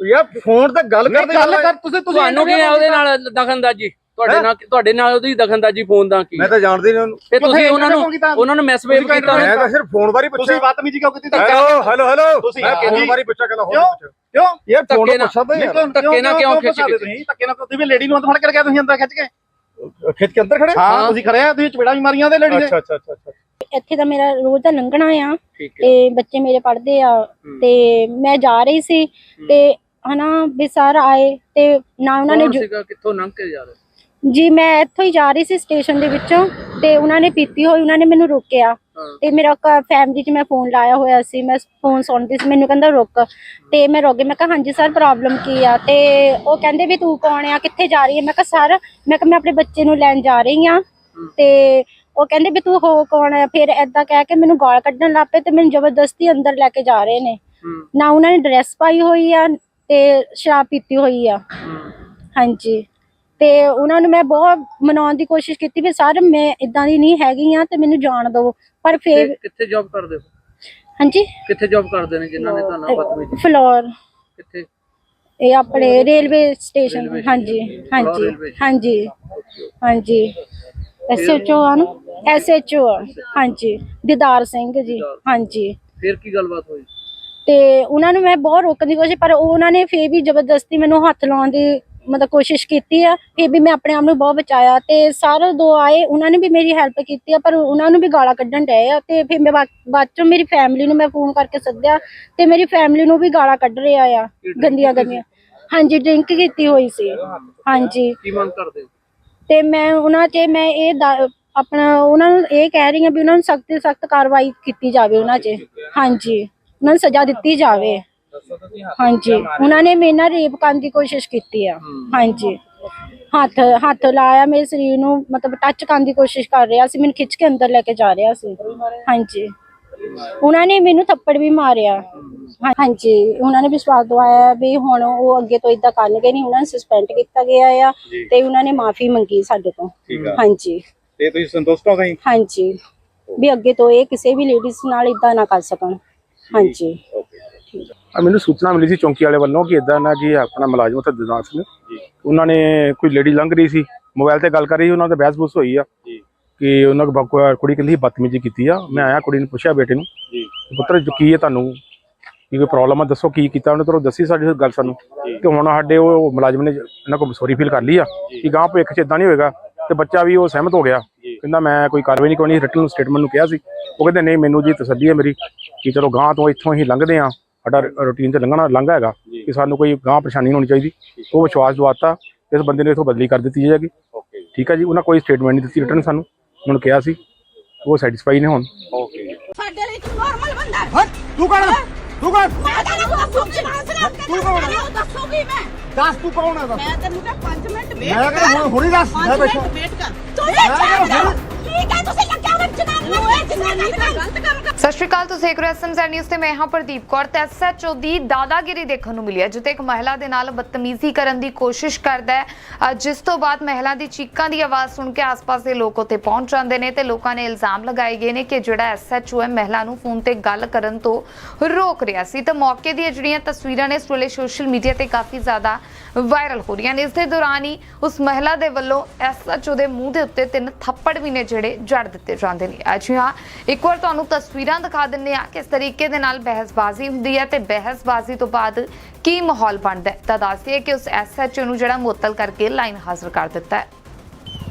[SPEAKER 1] ਯਾਰ ਫੋਨ ਤੇ ਗੱਲ ਕਰਦੇ
[SPEAKER 4] ਗੱਲ ਕਰ ਤੁਸੀਂ ਤੁਸੀਂ
[SPEAKER 5] ਤੁਹਾਨੂੰ ਕੀ ਹੈ ਉਹਦੇ ਨਾਲ ਦਖਲਅੰਦਾਜ਼ੀ? ਤੁਹਾਡੇ? ਨਾਲ ਤੁਹਾਡੇ ਨਾਲ ਉਹਦੀ ਦਖਲਅੰਦਾਜ਼ੀ ਫੋਨ ਦਾ ਕੀ
[SPEAKER 1] ਮੈਂ ਤਾਂ ਜਾਣਦੀ ਨਹੀਂ ਉਹਨੂੰ।
[SPEAKER 5] ਤੇ ਤੁਸੀਂ ਉਹਨਾਂ ਨੂੰ? ਉਹਨਾਂ ਨੂੰ ਮੈਸੇਜ ਕੀਤਾ
[SPEAKER 1] ਮੈਂ ਤਾਂ ਸਿਰਫ ਫੋਨ ਬਾਰੇ ਪੁੱਛਿਆ।
[SPEAKER 4] ਤੁਸੀਂ ਬਦਤਮੀਜ਼ੀ ਕਿਉਂ ਕੀਤੀ?
[SPEAKER 1] Hello hello hello.
[SPEAKER 4] ਤੁਸੀਂ
[SPEAKER 1] ਮੈਂ? ਫੋਨ ਬਾਰੇ ਪੁੱਛਿਆ ਕਹਿੰਦਾ ਹੋਰ
[SPEAKER 4] ਕਿਉਂ?
[SPEAKER 1] ਫੋਨ
[SPEAKER 5] ਧੱਕੇ ਨਾਲ-
[SPEAKER 1] ਪੁੱਛਦਾ
[SPEAKER 4] ਨਹੀਂ
[SPEAKER 1] ਯਾਰ।
[SPEAKER 4] ਕਿਉਂ
[SPEAKER 5] ਧੱਕੇ ਨਾਲ ਕਿਉਂ ਖਿੱਚ ਕੇ?
[SPEAKER 4] ਤੁਸੀਂ? ਧੱਕੇ ਨਾਲ ਤੁਸੀਂ ਵੀ ਲੇਡੀ ਨੂੰ ਹੱਥ ਫੜ ਕੇ ਗਿਆ ਤੁਸੀਂ ਅੰਦਰ ਖਿੱਚ ਕੇ?
[SPEAKER 1] ਖਿੱਚ ਕੇ ਅੰਦਰ ਖੜੇ?
[SPEAKER 4] ਹਾਂ ਤੁਸੀਂ ਖੜੇ ਆ ਤੁਸੀਂ ਚਪੇੜਾ ਵੀ ਮਾਰੀਆਂ ਉਹਦੇ ਲੇਡੀ ਦੇ
[SPEAKER 1] ਅੱਛਾ ਅੱਛਾ ਅੱਛਾ ਅੱਛਾ।
[SPEAKER 2] ਇੱਥੇ ਤਾਂ ਮੇਰਾ ਰੋਜ਼ ਦਾ ਲੰਘਣਾ ਆ ਤੇ ਬੱਚੇ ਮੇਰੇ ਪੜ੍ਹਦੇ ਆ ਤੇ ਮੈਂ ਜਾ ਰਹੀ ਸੀ ਤੇ ਹਨਾ ਵੀ ਸਰ ਆਏ ਤੇ ਨਾ ਉਹਨਾਂ ਨੇ
[SPEAKER 5] ਕਿੱਥੋਂ ਲੰਘ ਕੇ ਜਾ ਰਹੇ?
[SPEAKER 2] ਜੀ ਮੈਂ ਇੱਥੋਂ ਹੀ ਜਾ ਰਹੀ ਸੀ ਸਟੇਸ਼ਨ ਦੇ ਵਿੱਚੋਂ ਤੇ ਉਹਨਾਂ ਨੇ ਪੀਤੀ ਹੋਈ ਉਹਨਾਂ ਨੇ ਮੈਨੂੰ ਰੋਕਿਆ। ਤੇ ਮੇਰਾ ਫੈਮਿਲੀ 'ਚ ਮੈਂ ਫੋਨ ਲਾਇਆ ਹੋਇਆ ਸੀ ਮੈਂ ਫੋਨ ਸੁਣਦੀ ਸੀ ਮੈਨੂੰ ਕਹਿੰਦਾ ਰੁਕ। ਤੇ ਮੈਂ ਰੁਕ ਗਈ ਮੈਂ ਕਿਹਾ ਹਾਂਜੀ ਸਰ ਪ੍ਰੋਬਲਮ ਕੀ ਆ? ਤੇ ਉਹ ਕਹਿੰਦੇ ਵੀ ਤੂੰ ਕੌਣ ਆ ਕਿੱਥੇ ਜਾ ਰਹੀ ਹੈ ਮੈਂ ਕਿਹਾ ਸਰ ਮੈਂ ਕਿਹਾ ਮੈਂ ਆਪਣੇ ਬੱਚੇ ਨੂੰ ਲੈਣ ਜਾ ਰਹੀ ਆ। ਤੇ ਉਹ ਕਹਿੰਦੇ ਵੀ ਤੂੰ ਹੋ ਕੌਣ ਆ? ਫਿਰ ਐਦਾਂ ਕਹਿ ਕੇ ਮੈਨੂੰ ਗਾਲ ਕੱਢਣ ਲੱਗ ਪਏ ਤੇ ਮੈਨੂੰ ਜ਼ਬਰਦਸਤੀ ਅੰਦਰ ਲੈ ਕੇ ਜਾ ਰਹੇ ਨੇ। ਨਾ ਉਹਨਾਂ ਨੇ ਡਰੈਸ ਪਾਈ ਹੋਈ ਆ ਤੇ ਸ਼ਰਾਬ ਪੀਤੀ ਹੋਈ ਆ। ਹਾਂਜੀ। ਤੇ ਉਹਨਾਂ ਨੂੰ ਮੈਂ ਬਹੁਤ ਮਨਾਉਣ ਦੀ ਕੋਸ਼ਿਸ਼ ਕੀਤੀ ਵੀ ਸਰ ਮੈਂ ਇਦਾਂ ਦੀ ਨਹੀਂ ਹੈਗੀ ਆ ਤੇ ਮੈਨੂੰ ਜਾਣ ਦਿਓ। ਪਰ ਫਿਰ
[SPEAKER 5] ਕਿੱਥੇ ਜੌਬ ਕਰਦੇ ਹੋ?
[SPEAKER 2] ਹਾਂਜੀ?
[SPEAKER 5] ਕਿੱਥੇ ਜੌਬ ਕਰਦੇ ਨੇ ਜਿਨ੍ਹਾਂ ਨੇ ਤੁਹਾਨੂੰ ਬਦਤਮੀਜ਼ੀ
[SPEAKER 2] ਫਲੋਰ।
[SPEAKER 5] ਕਿੱਥੇ?
[SPEAKER 2] ਇਹ ਆਪਣੇ ਰੇਲਵੇ ਸਟੇਸ਼ਨ। ਹਾਂਜੀ ਹਾਂਜੀ. ਹਾਂਜੀ ਹਾਂਜੀ। ਐਸਐਚਓ ਆ ਨਾ? ਐਸਐਚਓ ਹਾਂਜੀ ਦਿਦਾਰ ਸਿੰਘ ਜੀ। ਹਾਂਜੀ।
[SPEAKER 5] ਫਿਰ ਕੀ ਗੱਲਬਾਤ ਹੋਈ?
[SPEAKER 2] ਤੇ ਉਹਨਾਂ ਨੂੰ ਮੈਂ ਬਹੁਤ ਰੋਕਣ ਦੀ ਕੋਸ਼ਿਸ਼ ਪਰ ਉਹਨਾਂ ਨੇ ਫੇਰ ਵੀ ਜ਼ਬਰਦਸਤੀ ਮੈਨੂੰ ਹੱਥ ਲਾਉਣ ਦੀ ਮਤਲਬ ਕੋਸ਼ਿਸ਼ ਕੀਤੀ ਆ ਫੇਰ ਵੀ ਮੈਂ ਆਪਣੇ ਆਪ ਨੂੰ ਬਹੁਤ ਬਚਾਇਆ ਤੇ ਸਾਰੇ ਦੋ ਆਏ ਉਹਨਾਂ ਨੇ ਵੀ ਮੇਰੀ ਹੈਲਪ ਕੀਤੀ ਆ ਪਰ ਉਹਨਾਂ ਨੂੰ ਵੀ ਗਾਲਾਂ ਕੱਢਣ ਡਏ ਆ ਤੇ ਫਿਰ ਮੈਂ ਬਾ- ਬਾਅਦ ਚੋਂ ਮੇਰੀ ਫੈਮਿਲੀ ਨੂੰ ਮੈਂ ਫੋਨ ਕਰਕੇ ਸੱਦਿਆ ਤੇ ਮੇਰੀ ਫੈਮਿਲੀ ਨੂੰ ਵੀ ਗਾਲਾਂ ਕੱਢ ਰਿਹਾ ਆ ਗੰਦੀਆਂ ਗੰਦੀਆਂ। ਹਾਂਜੀ ਡਰਿੰਕ ਕੀਤੀ ਹੋਈ ਸੀ। ਹਾਂਜੀ।
[SPEAKER 5] ਕੀ ਮੰਗ ਕਰਦੇ
[SPEAKER 2] ਤੇ ਮੈਂ ਉਹਨਾਂ 'ਚ ਮੈਂ ਇਹ ਦਾ- ਆਪਣਾ ਉਹਨਾਂ ਨੂੰ ਇਹ ਕਹਿ ਰਹੀ ਹਾਂ ਵੀ ਉਹਨਾਂ ਨੂੰ ਸਖਤ ਸਖਤ ਕਾਰਵਾਈ ਕੀਤੀ ਜਾਵੇ ਉਹਨਾਂ 'ਚ ਹਾਂਜੀ। ਉਹਨਾਂ ਨੂੰ ਸਜ਼ਾ ਦਿੱਤੀ ਜਾਵੇ। ਹਾਂਜੀ ਉਹਨਾਂ ਨੇ ਮੇਰੇ ਨਾਲ ਰੇਪ ਕਰਨ ਦੀ ਕੋਸ਼ਿਸ਼ ਕੀਤੀ ਆ। ਹਾਂਜੀ। ਹੱਥ ਹੱਥ ਲਾਇਆ ਮੇਰੇ ਸਰੀਰ ਨੂੰ ਮਤਲਬ ਟੱਚ ਕਰਨ ਦੀ ਕੋਸ਼ਿਸ਼ ਕਰ ਰਿਹਾ ਸੀ ਮੈਨੂੰ ਖਿੱਚ ਕੇ ਅੰਦਰ ਲੈ ਕੇ ਜਾ ਰਿਹਾ ਸੀ। ਹਾਂਜੀ। ਉਹਨਾਂ ਨੇ ਮੈਨੂੰ ਥੱਪੜ ਵੀ ਮਾਰਿਆ। ਹਾਂਜੀ। ਉਹਨਾਂ ਨੇ ਵਿਸ਼ਵਾਸ ਦਵਾਇਆ ਵੀ ਹੁਣ ਉਹ ਅੱਗੇ ਤੋਂ ਇਦਾਂ ਕਰਨਗੇ ਨਹੀਂ ਉਹਨਾਂ ਨੂੰ ਸਸਪੈਂਡ ਕੀਤਾ ਗਿਆ ਆ। ਤੇ ਉਹਨਾਂ ਨੇ ਮਾਫੀ ਮੰਗੀ ਸਾਡੇ ਤੋਂ। ਹਾਂਜੀ।
[SPEAKER 4] ਤੇ ਤੁਸੀਂ ਸੰਤੁਸ਼ਟ ਹੋ ਗਏ
[SPEAKER 2] ਹਾਂਜੀ। ਵੀ ਅੱਗੇ ਤੋਂ ਇਹ ਕਿਸੇ ਵੀ ਲੇਡੀਜ਼ ਨਾਲ ਇਦਾਂ ਨਾ ਕਰ ਸਕਣ। ਹਾਂਜੀ।
[SPEAKER 6] ਆ। ਮੈਨੂੰ ਸੂਚਨਾ ਮਿਲੀ ਸੀ ਚੌਂਕੀ ਵਾਲੇ ਵੱਲੋਂ ਕਿ ਇਦਾਂ ਨਾ ਕਿ ਆਪਣਾ ਮੁਲਾਜ਼ਮ ਉੱਥੇ ਦਿਦਾਰ ਸਿੰਘ ਉਹਨਾਂ ਨੇ ਕੋਈ ਲੇਡੀ ਲੰਘ ਰਹੀ ਸੀ ਮੋਬਾਈਲ ਤੇ ਗੱਲ ਕਰ ਰਹੀ ਸੀ ਉਹਨਾਂ ਦਾ ਬਹਿਸ ਬੂਸ ਹੋਈ ਆ।
[SPEAKER 4] ਜੀ।
[SPEAKER 6] ਕਿ ਉਹਨਾਂ ਕੋ ਕੁੜੀ ਕਹਿੰਦੀ ਬਦਤਮੀਜ਼ੀ ਕੀਤੀ ਆ ਮੈਂ ਆਇਆ ਕੁੜੀ ਨੂੰ ਪੁੱਛਿਆ ਬੇਟੇ ਨੂੰ
[SPEAKER 4] ਜੀ।
[SPEAKER 6] ਪੁੱਤਰ ਜੋ ਕੀ ਹੈ ਤੁਹਾਨੂੰ? ਕੀ ਕੋਈ ਪ੍ਰੋਬਲਮ ਆ? ਦੱਸੋ ਕੀ ਕੀਤਾ ਉਹਨੇ ਤੁਹਾਨੂੰ ਦੱਸੀ ਸਾਡੀ ਗੱਲ ਸਾਨੂੰ। ਕਿ ਹੁਣ ਸਾਡੇ ਉਹ ਮੁਲਾਜ਼ਮ ਨੇ ਇਹਨਾਂ ਕੋਲ ਸੌਰੀ ਫੀਲ ਕਰ ਲਈ ਆ ਕਿ ਗਾਂ ਭਵਿੱਖ ਚ ਇਦਾਂ ਨਹੀਂ ਹੋਏਗਾ। ਤੇ ਬੱਚਾ ਵੀ ਉਹ ਸਹਿਮਤ ਹੋ ਗਿਆ। ਕਹਿੰਦਾ ਮੈਂ ਕੋਈ ਕਾਰਵਾਈ ਨਹੀਂ ਕਰਨੀ ਰਿਟਨ ਸਟੇਟਮੈਂਟ ਨੂੰ ਕਿਹਾ ਸੀ। ਉਹ ਕਹਿੰਦੇ ਨਹੀਂ ਮੈਨੂੰ ਜੀ ਤਸੱਲੀ ਹੈ ਮੇਰੀ ਕਿ ਚਲੋ ਗਾਂ ਤੋਂ ਇੱਥੋਂ ਹੀ ਲੰਘਦੇ ਆ। ਸਾਡਾ ਰੂਟੀਨ ਤੇ ਲੰਘਣਾ ਲੰਘਾ ਹੈਗਾ ਕਿ ਸਾਨੂੰ ਕੋਈ ਗਾਂ ਪਰੇਸ਼ਾਨੀ ਨਹੀਂ ਹੋਣੀ ਚਾਹੀਦੀ। ਉਹ ਵਿਸ਼ਵਾਸ ਦਵਾਤਾ ਇਸ ਬੰਦੇ ਨੇ ਇਥੋਂ ਬਦਲੀ ਕਰ ਦਿੱਤੀ ਜਾਏਗੀ
[SPEAKER 4] ਓਕੇ
[SPEAKER 6] ਠੀਕ ਹੈ ਜੀ ਉਹਨਾਂ ਕੋਈ ਸਟੇਟਮੈਂਟ ਨਹੀਂ ਦਿੱਤੀ ਰਿਟਨ ਸਾਨੂੰ। ਉਹਨਾਂ ਨੂੰ ਕਿਹਾ ਸੀ ਉਹ ਸੈਟੀਸਫਾਈ ਨੇ ਹੁਣ।
[SPEAKER 4] ਓਕੇ
[SPEAKER 7] ਸਾਡੇ ਲਈ ਤੂੰ ਨਾਰਮਲ ਬੰਦਾ ਹੈ।
[SPEAKER 1] ਤੂੰ ਕੌਣ ਤੂੰ ਕੌਣ?
[SPEAKER 7] ਮੈਂ ਤੈਨੂੰ ਦੱਸੂਗੀ ਤੂੰ ਕੌਣ ਹੈ ਦੱਸੂਗੀ ਮੈਂ।
[SPEAKER 1] ਦੱਸ ਤੂੰ ਕੌਣ ਹੈ ਦੱਸ।
[SPEAKER 7] ਮੈਂ ਤੈਨੂੰ ਕਿਹਾ 5 ਮਿੰਟ ਵੇਟ
[SPEAKER 1] ਮੈਂ ਕਹਿੰਦਾ ਹੁਣ ਹੁਣੀ ਦੱਸ ਮੈਂ
[SPEAKER 7] 5
[SPEAKER 1] ਬੈਠਾ।
[SPEAKER 7] ਮਿੰਟ ਵੇਟ ਕਰ। ਤੂੰ ਇਹ ਚਾਹ ਠੀਕ ਹੈ ਤੁਸੀਂ
[SPEAKER 3] ਸਤਿ ਸ਼੍ਰੀ ਅਕਾਲ, ਤੁਸੀਂ ਦੇਖ ਰਹੇ ਹੋ ਨਿਊਜ਼ ਤੇ ਮੈਂ ਹਾਂ ਪ੍ਰਦੀਪ ਕੌਰ। ਤੇ ਐਸਐਚਓ ਦੀ ਦਾਦਾਗਿਰੀ ਦੇਖਣ ਨੂੰ ਮਿਲੀ ਹੈ, ਜਿੱਥੇ ਇੱਕ ਮਹਿਲਾ ਦੇ ਨਾਲ ਬਦਤਮੀਜ਼ੀ ਕਰਨ ਦੀ ਕੋਸ਼ਿਸ਼ ਕਰਦਾ ਹੈ। ਜਿਸ ਤੋਂ ਬਾਅਦ ਮਹਿਲਾ ਦੀ ਚੀਕਾਂ ਦੀ ਆਵਾਜ਼ ਸੁਣ ਕੇ ਆਸ-ਪਾਸ ਦੇ ਲੋਕ ਉੱਥੇ ਪਹੁੰਚ ਜਾਂਦੇ ਨੇ ਤੇ ਲੋਕਾਂ ਨੇ ਇਲਜ਼ਾਮ ਲਗਾਏ ਗਏ ਨੇ ਕਿ ਜਿਹੜਾ ਐਸਐਚਓ ਹੈ, ਮਹਿਲਾ ਨੂੰ ਫੋਨ ਤੇ ਗੱਲ ਕਰਨ ਤੋਂ ਰੋਕ ਰਿਹਾ ਸੀ। ਤੇ ਮੌਕੇ ਦੀਆਂ ਜਿਹੜੀਆਂ ਤਸਵੀਰਾਂ ਨੇ ਇਸ ਵੇਲੇ ਸੋਸ਼ਲ ਮੀਡੀਆ ਤੇ ਕਾਫੀ ਜ਼ਿਆਦਾ ਵਾਇਰਲ ਹੋ ਰਹੀਆਂ ਨੇ। ਇਸ ਦੇ ਦੌਰਾਨ ਹੀ ਉਸ ਮਹਿਲਾ ਦੇ ਵੱਲੋਂ ਐਸਐਚਓ ਦੇ ਮੂੰਹ ਦੇ ਉੱਤੇ ਤਿੰਨ ਥੱਪੜ ਵੀ ਨੇ ਜਿਹੜੇ ਜੜ ਦਿੱਤੇ ਜਾਂਦੇ ਨੇ। ਅਜੀ ਹਾਂ ਇੱਕ ਵਾਰ ਤੁਹਾਨੂੰ ਤਸਵੀਰਾਂ ਦਿਖਾ ਦਿੰਦੇ ਆ ਕਿਸ ਤਰੀਕੇ ਦੇ ਨਾਲ ਬਹਿਸਬਾਜ਼ੀ ਹੁੰਦੀ ਹੈ ਤੇ ਬਹਿਸਬਾਜ਼ੀ ਤੋਂ ਬਾਅਦ ਕੀ ਮਾਹੌਲ ਬਣਦਾ ਹੈ? ਤਾਂ ਦੱਸਦੇ ਕਿ ਉਸ ਐਸਐਚਓ ਨੂੰ ਜਿਹੜਾ ਮੁਅੱਤਲ ਕਰਕੇ ਲਾਈਨ ਹਾਜ਼ਰ ਕਰ ਦਿੱਤਾ ਹੈ।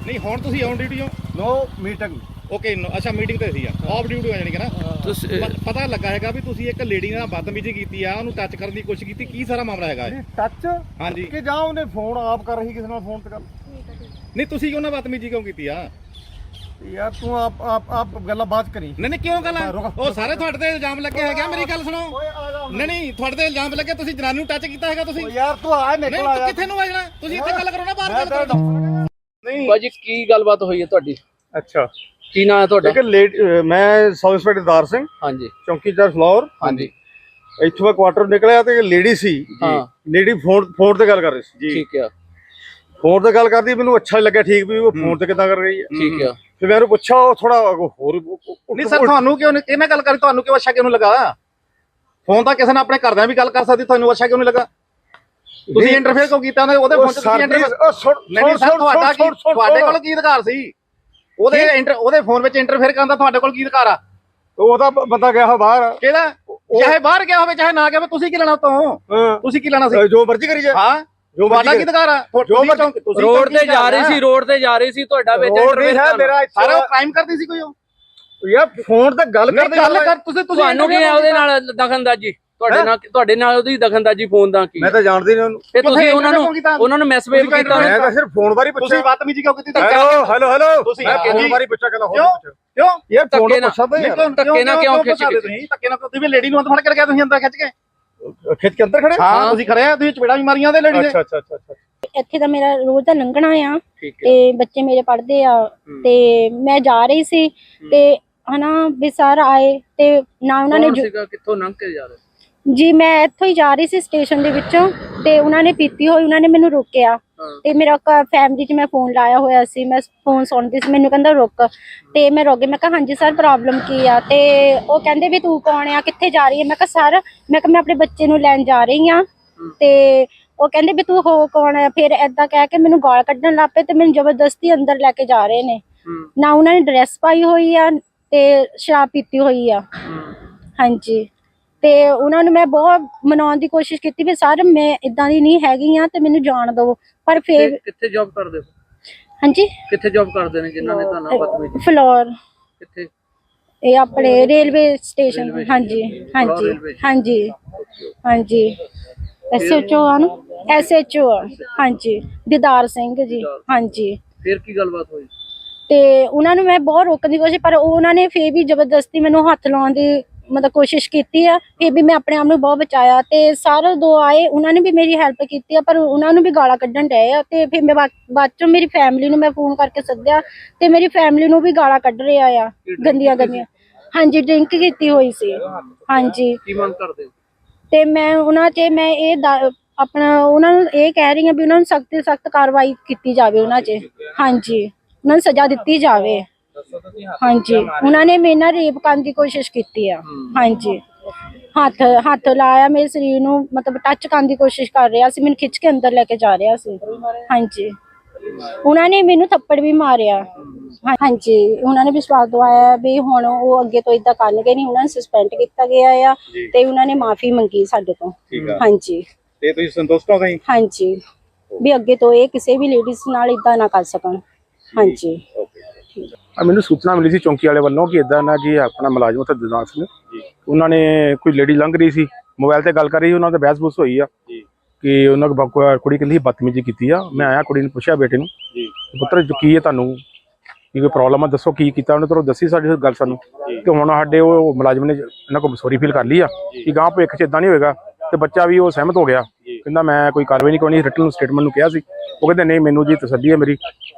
[SPEAKER 4] ਨਹੀਂ, ਹੁਣ ਤੁਸੀਂ ਔਨ ਡਿਊਟੀ ਹੋ?
[SPEAKER 1] ਨੋ ਮੀਟਿੰਗ
[SPEAKER 4] ਓਕੇ ਅੱਛਾ ਮੀਟਿੰਗ ਤੇ ਸੀ ਆ। ਆਫ ਡਿਊਟੀ ਹੋ ਜਾਣੀ ਕਿ ਨਾ?
[SPEAKER 5] ਤੁਸੀਂ
[SPEAKER 4] ਪ- ਪਤਾ ਲੱਗਾ ਹੈਗਾ ਵੀ ਤੁਸੀਂ ਇੱਕ ਲੇਡੀ ਨਾਲ ਬਦਤਮੀਜ਼ੀ ਕੀਤੀ ਆ ਉਹਨੂੰ ਟੱਚ ਕਰਨ ਦੀ ਕੋਸ਼ਿਸ਼ ਕੀਤੀ ਕੀ ਸਾਰਾ ਮਾਮਲਾ ਹੈਗਾ ਇਹ?
[SPEAKER 1] ਟੱਚ
[SPEAKER 4] ਹਾਂਜੀ।
[SPEAKER 1] ਕਿ ਜਾਂ ਉਹਨੇ ਫੋਨ ਆਪ ਕਰ ਰਹੀ ਕਿਸੇ ਨਾਲ ਫੋਨ ਤੇ ਗੱਲ
[SPEAKER 4] ਨਹੀਂ ਤੁਸੀਂ ਉਹਨਾਂ ਬਦਤਮੀਜ਼ੀ ਕਿਉਂ ਕੀਤੀ ਆ?
[SPEAKER 1] ਯਾਰ ਤੂੰ ਆਪ ਆਪ ਆਪ ਗੱਲਾਂ ਬਾਤ ਕਰੀ।
[SPEAKER 4] ਨਹੀਂ ਨਹੀਂ ਕਿਉਂ ਗੱਲ? ਆ? ਉਹ ਸਾਰੇ ਤੁਹਾਡੇ ਤੇ ਇਲਜ਼ਾਮ ਲੱਗੇ ਹੈਗੇ ਆ ਮੇਰੀ ਗੱਲ ਸੁਣੋ। ਨਹੀਂ ਨਹੀਂ ਤੁਹਾਡੇ ਤੇ ਇਲਜ਼ਾਮ ਲੱਗੇ ਤੁਸੀਂ ਜਨਾਨੀ ਨੂੰ ਟੱਚ ਕੀਤਾ ਹੈਗਾ ਤੁਸੀਂ।
[SPEAKER 1] ਓ ਯਾਰ ਤੂੰ ਆ
[SPEAKER 4] ਨਹੀਂ
[SPEAKER 1] ਨਿਕਲ ਆਇਆ।
[SPEAKER 4] ਕਿੱਥੇ ਨੂੰ ਆ ਜਾਣਾ? ਤੁਸੀਂ ਇੱਥੇ ਗੱਲ ਕਰੋ ਨਾ ਬਾਹਰ ਗੱਲ ਕਰੋ।
[SPEAKER 5] ਭਾਜੀ ਕੀ ਗੱਲਬਾਤ ਹੋਈ ਹੈ ਤੁਹਾਡੀ?
[SPEAKER 1] ਅੱਛਾ।
[SPEAKER 5] ਕੀ ਨਾਂ ਹੈ ਤੁਹਾਡਾ?
[SPEAKER 1] ਲੇਡ ਮੈਂ ਸਾਊਥ ਇੰਸਪੈਕਟਰ ਦਾਰ ਸਿੰਘ
[SPEAKER 5] ਹਾਂਜੀ।
[SPEAKER 1] ਚੌਂਕੀਦਾਰ ਫਲੋਰ
[SPEAKER 5] ਹਾਂਜੀ।
[SPEAKER 1] ਇੱਥੋਂ ਮੈਂ ਕੁਆਟਰ ਨਿਕਲਿਆ ਤੇ ਲੇਡੀ ਸੀ
[SPEAKER 5] ਹਾਂ।
[SPEAKER 1] ਲੇਡੀ ਫੋਨ ਫੋਨ ਤੇ ਗੱਲ ਕਰ ਰਹੀ ਸੀ
[SPEAKER 5] ਠੀਕ ਆ।
[SPEAKER 1] ਫੋਨ ਤੇ ਗੱਲ ਕਰਦੀ ਮੈਨੂੰ ਅੱਛਾ ਲੱਗਿਆ ਠੀਕ ਵੀ ਉਹ ਫੋਨ ਤੇ ਕਿੱਦਾਂ ਕਰ ਰਹੀ ਹੈ।
[SPEAKER 5] ਠੀਕ ਆ।
[SPEAKER 1] ਫਿਰ ਮੈਂ ਉਹਨੂੰ ਪੁੱਛਿਆ ਉਹ ਥੋੜਾ ਹੋਰ
[SPEAKER 4] ਨਹੀਂ ਸਰ ਤੁਹਾਨੂੰ ਕਿਉਂ ਨਹੀਂ ਕਿਹਨਾਂ ਗੱਲ ਕਰੀ ਤੁਹਾਨੂੰ ਕਿਉਂ ਅੱਛਾ ਕਿਉਂ ਨਹੀਂ ਲੱਗਾ? ਫੋਨ ਤਾਂ ਕਿਸੇ ਨਾਲ ਆਪਣੇ ਘਰਦਿਆਂ ਵੀ ਗੱਲ ਕਰ ਸਕਦੀ ਤੁਹਾਨੂੰ ਅੱਛਾ ਕਿਉਂ ਨਹੀਂ ਲੱਗਾ? ਤੁਸੀਂ ਇੰਟਰਫੇਅਰ ਕਿਉਂ ਕੀਤਾ ਉਹਦੇ ਫੋਨ 'ਚ ਤੁਸੀਂ ਨਹੀਂ ਸਰ ਤੁਹਾਡਾ ਕੀ ਤੁਹਾਡੇ ਕੋਲ ਕੀ ਅਧਿਕਾਰ ਸੀ? ਉਹਦੇ ਇੰਟਰ ਉਹਦੇ ਫੋਨ ਵਿੱਚ ਇੰਟਰਫੇਅਰ ਕਰਨ ਦਾ ਤੁਹਾਡੇ ਕੋਲ ਕੀ ਅਧਿਕਾਰ ਆ?
[SPEAKER 1] ਉਹਦਾ ਬੰਦਾ ਗਿਆ ਹੋਇਆ ਬਾਹਰ।
[SPEAKER 4] ਕਿਹਦਾ? ਚਾਹੇ ਬਾਹਰ ਗਿਆ ਹੋਵੇ ਚਾਹੇ ਨਾ ਗਿਆ ਹੋਵੇ ਤੁਸੀਂ ਕੀ ਲੈਣਾ ਉਤੋਂ?
[SPEAKER 1] ਹਾਂ।
[SPEAKER 4] ਤੁਸੀਂ ਕੀ ਲੈਣਾ ਸੀ?
[SPEAKER 1] ਜੋ ਮਰਜ਼ੀ ਕਰੀ ਜਾ
[SPEAKER 4] ਹਾਂ।
[SPEAKER 1] ਜੋ
[SPEAKER 4] ਤੁਹਾਡਾ ਕੀ ਅਧਿਕਾਰ ਆ?
[SPEAKER 1] ਜੋ ਮਰਜ਼ੀ-
[SPEAKER 4] ਤੁਸੀਂ
[SPEAKER 5] ਰੋਡ ਤੇ ਜਾ ਰਹੀ ਸੀ ਰੋਡ ਤੇ ਜਾ ਰਹੀ ਸੀ ਤੁਹਾਡਾ ਵਿੱਚ
[SPEAKER 1] ਹੈ। ਮੇਰਾ
[SPEAKER 4] ਸਾਰਾ ਕ੍ਰਾਈਮ ਕਰਦੀ ਸੀ ਕੋਈ ਉਹ?
[SPEAKER 1] ਯਾਰ ਫੋਨ ਤੇ ਗੱਲ ਕਰਦੇ
[SPEAKER 4] ਗੱਲ ਕਰ ਤੁਸੀਂ ਤੁਸੀਂ
[SPEAKER 5] ਤੁਹਾਨੂੰ ਕੀ ਹੈ ਉਹਦੇ ਨਾਲ ਦਖਲਅੰਦਾਜ਼ੀ? ਤੁਹਾਡੇ ਨਾਲ ਤੁਹਾਡੇ ਨਾਲ ਉਹਦੀ ਦਖਲਅੰਦਾਜ਼ੀ ਫੋਨ ਦਾ ਕੀ?
[SPEAKER 1] ਮੈਂ ਤਾਂ ਜਾਣਦੀ ਨਹੀਂ ਉਹਨੂੰ।
[SPEAKER 5] ਤੇ ਤੁਸੀਂ ਉਹਨਾਂ ਨੂੰ? ਉਹਨਾਂ ਨੂੰ ਮੈਸੇਜ
[SPEAKER 4] ਤੁਸੀਂ
[SPEAKER 5] ਕੀਤਾ
[SPEAKER 1] ਮੈਂ ਤਾਂ ਸਿਰਫ ਫੋਨ ਬਾਰੇ
[SPEAKER 4] ਤੁਸੀਂ
[SPEAKER 1] ਪੁੱਛਿਆ
[SPEAKER 4] ਬਦਤਮੀਜ਼ੀ ਕਿਉਂ ਕੀਤੀ?
[SPEAKER 1] Hello hello hello.
[SPEAKER 4] ਤੁਸੀਂ?
[SPEAKER 1] ਫੋਨ ਬਾਰੇ ਪੁੱਛਿਆ ਕਹਿੰਦਾ ਹੋਰ
[SPEAKER 4] ਕਿਉਂ?
[SPEAKER 1] ਪੁੱਛ
[SPEAKER 4] ਕਿਉਂ?
[SPEAKER 1] ਯਾਰ ਫੋਨ ਯਾਰ।
[SPEAKER 4] ਕਿਉਂ
[SPEAKER 5] ਧੱਕੇ ਨਾਲ ਕਿਉਂ ਖਿੱਚ ਕੇ?
[SPEAKER 4] ਤੁਸੀਂ? ਧੱਕੇ ਨਾਲ ਤੁਸੀਂ ਵੀ ਲੇਡੀ ਨੂੰ ਅੰਦਰ ਫੜ ਕੇ ਗਿਆ ਤੁਸੀਂ ਅੰਦਰ ਖਿੱਚ ਕੇ?
[SPEAKER 1] ਖਿੱਚ ਕੇ ਅੰਦਰ ਖੜੇ?
[SPEAKER 4] ਹਾਂ ਤੁਸੀਂ ਖੜੇ ਆ ਤੁਸੀਂ ਚਪੇੜਾ ਵੀ ਮਾਰੀਆਂ ਉਹਦੇ ਲੇਡੀ ਦੇ
[SPEAKER 1] ਅੱਛਾ ਅੱਛਾ ਅੱਛਾ ਅੱਛਾ।
[SPEAKER 2] ਇੱਥੇ ਤਾਂ ਮੇਰਾ ਰੋਜ਼ ਦਾ ਲੰਘਣਾ ਆ ਤੇ ਬੱਚੇ ਮੇਰੇ ਪੜ੍ਹਦੇ ਆ ਤੇ ਮੈਂ ਜਾ ਰਹੀ ਸੀ ਤੇ ਹਨਾ ਵੀ ਸਰ ਆਏ ਤੇ ਨਾ ਉਹਨਾਂ ਨੇ
[SPEAKER 5] ਕਿੱਥੋਂ ਲੰਘ ਕੇ ਜਾ ਰਹੇ?
[SPEAKER 2] ਜੀ ਮੈਂ ਇੱਥੋਂ ਹੀ ਜਾ ਰਹੀ ਸੀ ਸਟੇਸ਼ਨ ਦੇ ਵਿੱਚੋਂ ਤੇ ਉਹਨਾਂ ਨੇ ਪੀਤੀ ਹੋਈ ਉਹਨਾਂ ਨੇ ਮੈਨੂੰ ਰੋਕਿਆ। ਤੇ ਮੇਰਾ ਫੈਮਿਲੀ 'ਚ ਮੈਂ ਫੋਨ ਲਾਇਆ ਹੋਇਆ ਸੀ ਮੈਂ ਫੋਨ ਸੁਣਦੀ ਸੀ ਮੈਨੂੰ ਕਹਿੰਦਾ ਰੁਕ। ਤੇ ਮੈਂ ਰੁਕ ਗਈ ਮੈਂ ਕਿਹਾ ਹਾਂਜੀ ਸਰ ਪ੍ਰੋਬਲਮ ਕੀ ਆ? ਤੇ ਉਹ ਕਹਿੰਦੇ ਵੀ ਤੂੰ ਕੌਣ ਆ ਕਿੱਥੇ ਜਾ ਰਹੀ ਹੈ ਮੈਂ ਕਿਹਾ ਸਰ ਮੈਂ ਕਿਹਾ ਮੈਂ ਆਪਣੇ ਬੱਚੇ ਨੂੰ ਲੈਣ ਜਾ ਰਹੀ ਆ। ਤੇ ਉਹ ਕਹਿੰਦੇ ਵੀ ਤੂੰ ਹੋ ਕੌਣ ਆ? ਫਿਰ ਐਦਾਂ ਕਹਿ ਕੇ ਮੈਨੂੰ ਗਾਲ ਕੱਢਣ ਲੱਗ ਪਏ ਤੇ ਮੈਨੂੰ ਜ਼ਬਰਦਸਤੀ ਅੰਦਰ ਲੈ ਕੇ ਜਾ ਰਹੇ ਨੇ। ਨਾ ਉਹਨਾਂ ਨੇ ਡਰੈਸ ਪਾਈ ਹੋਈ ਆ ਤੇ ਸ਼ਰਾਬ ਪੀਤੀ ਹੋਈ ਆ। ਹਾਂਜੀ। ਤੇ ਉਹਨਾਂ ਨੂੰ ਮੈਂ ਬਹੁਤ ਮਨਾਉਣ ਦੀ ਕੋਸ਼ਿਸ਼ ਕੀਤੀ ਵੀ ਸਰ ਮੈਂ ਇਦਾਂ ਦੀ ਨਹੀਂ ਹੈਗੀ ਆ ਤੇ ਮੈਨੂੰ ਜਾਣ ਦਿਓ। ਪਰ ਫਿਰ
[SPEAKER 5] ਕਿੱਥੇ ਜੌਬ ਕਰਦੇ ਹੋ?
[SPEAKER 2] ਹਾਂਜੀ?
[SPEAKER 5] ਕਿੱਥੇ ਜੌਬ ਕਰਦੇ ਨੇ ਜਿਨ੍ਹਾਂ ਨੇ ਤੁਹਾਨੂੰ ਬਦਤਮੀਜ਼ੀ
[SPEAKER 2] ਫਲੋਰ।
[SPEAKER 5] ਕਿੱਥੇ?
[SPEAKER 2] ਇਹ ਆਪਣੇ ਰੇਲਵੇ ਸਟੇਸ਼ਨ। ਹਾਂਜੀ ਹਾਂਜੀ. ਹਾਂਜੀ ਹਾਂਜੀ। ਐਸਐਚਓ ਆ ਨਾ? ਐਸਐਚਓ ਹਾਂਜੀ ਦਿਦਾਰ ਸਿੰਘ ਜੀ। ਹਾਂਜੀ।
[SPEAKER 5] ਫਿਰ ਕੀ ਗੱਲਬਾਤ ਹੋਈ?
[SPEAKER 2] ਤੇ ਉਹਨਾਂ ਨੂੰ ਮੈਂ ਬਹੁਤ ਰੋਕਣ ਦੀ ਕੋਸ਼ਿਸ਼ ਪਰ ਉਹ ਉਹਨਾਂ ਨੇ ਫੇਰ ਵੀ ਜ਼ਬਰਦਸਤੀ ਮੈਨੂੰ ਹੱਥ ਲਾਉਣ ਦੀ ਮਤਲਬ ਕੋਸ਼ਿਸ਼ ਕੀਤੀ ਆ ਫੇਰ ਵੀ ਮੈਂ ਆਪਣੇ ਆਪ ਨੂੰ ਬਹੁਤ ਬਚਾਇਆ ਤੇ ਸਾਰੇ ਦੋ ਆਏ ਉਹਨਾਂ ਨੇ ਵੀ ਮੇਰੀ ਹੈਲਪ ਕੀਤੀ ਆ ਪਰ ਉਹਨਾਂ ਨੂੰ ਵੀ ਗਾਲਾਂ ਕੱਢਣ ਡਏ ਆ ਤੇ ਫਿਰ ਮੈਂ ਬਾਅਦ ਬਾਅਦ ਚੋਂ ਮੇਰੀ ਫੈਮਿਲੀ ਨੂੰ ਮੈਂ ਫੋਨ ਕਰਕੇ ਸੱਦਿਆ ਤੇ ਮੇਰੀ ਫੈਮਿਲੀ ਨੂੰ ਵੀ ਗਾਲਾਂ ਕੱਢ ਰਿਹਾ ਆ ਗੰਦੀਆਂ ਗੰਦੀਆਂ। ਹਾਂਜੀ ਡਰਿੰਕ ਕੀਤੀ ਹੋਈ ਸੀ। ਹਾਂਜੀ।
[SPEAKER 5] ਕੀ ਮੰਗ ਕਰਦੇ ਹੋ?
[SPEAKER 2] ਤੇ ਮੈਂ ਉਹਨਾਂ 'ਚ ਮੈਂ ਇਹ ਦਾ- ਆਪਣਾ ਉਹਨਾਂ ਨੂੰ ਇਹ ਕਹਿ ਰਹੀ ਹਾਂ ਵੀ ਉਹਨਾਂ ਨੂੰ ਸਖਤ ਸਖਤ ਕਾਰਵਾਈ ਕੀਤੀ ਜਾਵੇ ਉਹਨਾਂ 'ਚ ਹਾਂਜੀ। ਉਹਨਾਂ ਨੂੰ ਸਜ਼ਾ ਦਿੱਤੀ ਜਾਵੇ। ਹਾਂਜੀ ਉਹਨਾਂ ਨੇ ਮੇਰੇ ਨਾਲ ਰੇਪ ਕਰਨ ਦੀ ਕੋਸ਼ਿਸ਼ ਕੀਤੀ ਆ। ਹਾਂਜੀ। ਹੱਥ ਹੱਥ ਲਾਇਆ ਮੇਰੇ ਸਰੀਰ ਨੂੰ ਮਤਲਬ ਟੱਚ ਕਰਨ ਦੀ ਕੋਸ਼ਿਸ਼ ਕਰ ਰਿਹਾ ਸੀ ਮੈਨੂੰ ਖਿੱਚ ਕੇ ਅੰਦਰ ਲੈ ਕੇ ਜਾ ਰਿਹਾ ਸੀ। ਹਾਂਜੀ। ਉਹਨਾਂ ਨੇ ਮੈਨੂੰ ਥੱਪੜ ਵੀ ਮਾਰਿਆ। ਹਾਂਜੀ। ਉਹਨਾਂ ਨੇ ਵਿਸ਼ਵਾਸ ਦਵਾਇਆ ਵੀ ਹੁਣ ਉਹ ਅੱਗੇ ਤੋਂ ਇਦਾਂ ਕਰਨਗੇ ਨਹੀਂ ਉਹਨਾਂ ਨੂੰ ਸਸਪੈਂਡ ਕੀਤਾ ਗਿਆ ਆ ਤੇ ਉਹਨਾਂ ਨੇ ਮਾਫੀ ਮੰਗੀ ਸਾਡੇ ਤੋਂ। ਹਾਂਜੀ।
[SPEAKER 4] ਤੇ ਤੁਸੀਂ ਸੰਤੁਸ਼ਟ ਹੋ ਗਏ
[SPEAKER 2] ਹਾਂਜੀ। ਵੀ ਅੱਗੇ ਤੋਂ ਇਹ ਕਿਸੇ ਵੀ ਲੇਡੀਜ਼ ਨਾਲ ਇਦਾਂ ਨਾ ਕਰ ਸਕਣ। ਹਾਂਜੀ।
[SPEAKER 6] ਆ ਮੈਨੂੰ ਸੂਚਨਾ ਮਿਲੀ ਸੀ ਚੌਂਕੀ ਵਾਲੇ ਵੱਲੋਂ ਕਿ ਇਦਾਂ ਨਾ ਕਿ ਆਪਣਾ ਮੁਲਾਜ਼ਮ ਉੱਥੇ ਦਿਦਾਰ ਸਿੰਘ ਉਹਨਾਂ ਨੇ ਕੋਈ ਲੇਡੀ ਲੰਘ ਰਹੀ ਸੀ ਮੋਬਾਈਲ ਤੇ ਗੱਲ ਕਰ ਰਹੀ ਸੀ, ਉਹਨਾਂ ਤੇ ਬਹਿਸ-ਬੂਸ ਹੋਈ ਆ। ਕਿ ਉਹਨਾਂ ਕੋ ਕੁੜੀ ਕਹਿੰਦੀ ਬਦਤਮੀਜ਼ੀ ਕੀਤੀ ਆ ਮੈਂ ਆਇਆ ਕੁੜੀ ਨੂੰ ਪੁੱਛਿਆ ਬੇਟੇ ਨੂੰ
[SPEAKER 4] ਜੀ।
[SPEAKER 6] ਪੁੱਤਰ ਜੋ ਕੀ ਹੈ ਤੁਹਾਨੂੰ? ਕੀ ਕੋਈ ਪ੍ਰੋਬਲਮ ਆ? ਦੱਸੋ ਕੀ ਕੀਤਾ ਉਹਨੇ ਤੁਹਾਨੂੰ ਦੱਸੀ ਸਾਡੀ ਗੱਲ ਸਾਨੂੰ। ਕਿ ਹੁਣ ਸਾਡੇ ਉਹ ਮੁਲਾਜ਼ਮ ਨੇ ਇਹਨਾਂ ਕੋਲ ਸੌਰੀ ਫੀਲ ਕਰ ਲਈ ਆ ਕਿ ਗਾਂ ਭਵਿੱਖ ਚ ਇਦਾਂ ਨਹੀਂ ਹੋਏਗਾ। ਤੇ ਬੱਚਾ ਵੀ ਉਹ ਸਹਿਮਤ ਹੋ ਗਿਆ। ਕਹਿੰਦਾ ਮੈਂ ਕੋਈ ਕਾਰਵਾਈ ਨਹੀਂ ਕਰਨੀ ਰਿਟਨ ਸਟੇਟਮੈਂਟ ਨੂੰ ਕਿਹਾ ਸੀ। ਉਹ ਕਹਿੰਦੇ ਨਹੀਂ ਮੈਨੂੰ ਜੀ ਤਸੱਲੀ ਹੈ ਮੇਰੀ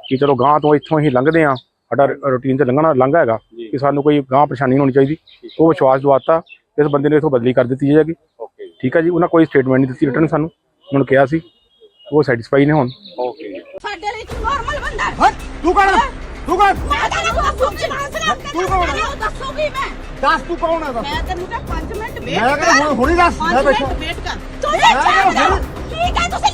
[SPEAKER 6] ਕਿ ਚਲੋ ਗਾਂ ਤੋਂ ਇੱਥੋਂ ਹੀ ਲੰਘਦੇ ਆ। ਸਾਡਾ ਰੂਟੀਨ ਤੇ ਲੰਘਣਾ ਲੰਘਾ ਹੈਗਾ ਕਿ ਸਾਨੂੰ ਕੋਈ ਗਾਂ ਪਰੇਸ਼ਾਨੀ ਨਹੀਂ ਹੋਣੀ ਚਾਹੀਦੀ। ਉਹ ਵਿਸ਼ਵਾਸ ਦਵਾਤਾ ਇਸ ਬੰਦੇ ਨੇ ਇਥੋਂ ਬਦਲੀ ਕਰ ਦਿੱਤੀ ਜਾਏਗੀ
[SPEAKER 4] ਓਕੇ
[SPEAKER 6] ਠੀਕ ਹੈ ਜੀ ਉਹਨਾਂ ਕੋਈ ਸਟੇਟਮੈਂਟ ਨਹੀਂ ਦਿੱਤੀ ਰਿਟਨ ਸਾਨੂੰ। ਉਹਨਾਂ ਕਿਹਾ ਸੀ ਉਹ ਸੈਟੀਸਫਾਈ ਨੇ ਹੁਣ।
[SPEAKER 4] ਓਕੇ
[SPEAKER 7] ਸਾਡੇ ਲਈ ਤੂੰ ਨਾਰਮਲ ਬੰਦਾ ਹੈ।
[SPEAKER 1] ਤੂੰ ਕੌਣ ਤੂੰ ਕੌਣ
[SPEAKER 7] ਮੈਂ ਤਾਂ ਨਾ ਤੂੰ ਸਲਾਮ
[SPEAKER 1] ਤੂੰ ਕੌਣ ਹੈ?
[SPEAKER 7] ਦੱਸੂਗੀ ਮੈਂ।
[SPEAKER 1] ਦੱਸ ਤੂੰ ਕੌਣ ਹੈ?
[SPEAKER 7] ਮੈਂ ਤੈਨੂੰ ਕਿਹਾ 5 ਮਿੰਟ ਵੇਟ
[SPEAKER 1] ਮੈਂ ਕਹਿੰਦਾ ਹੁਣ ਹੁਣੀ ਦੱਸ। ਮੈਂ ਬੈਠਾ
[SPEAKER 7] ਵੇਟ ਕਰ। ਤੂੰ ਇਹ ਚਾਹ ਠੀਕ ਹੈ ਤੁਸੀਂ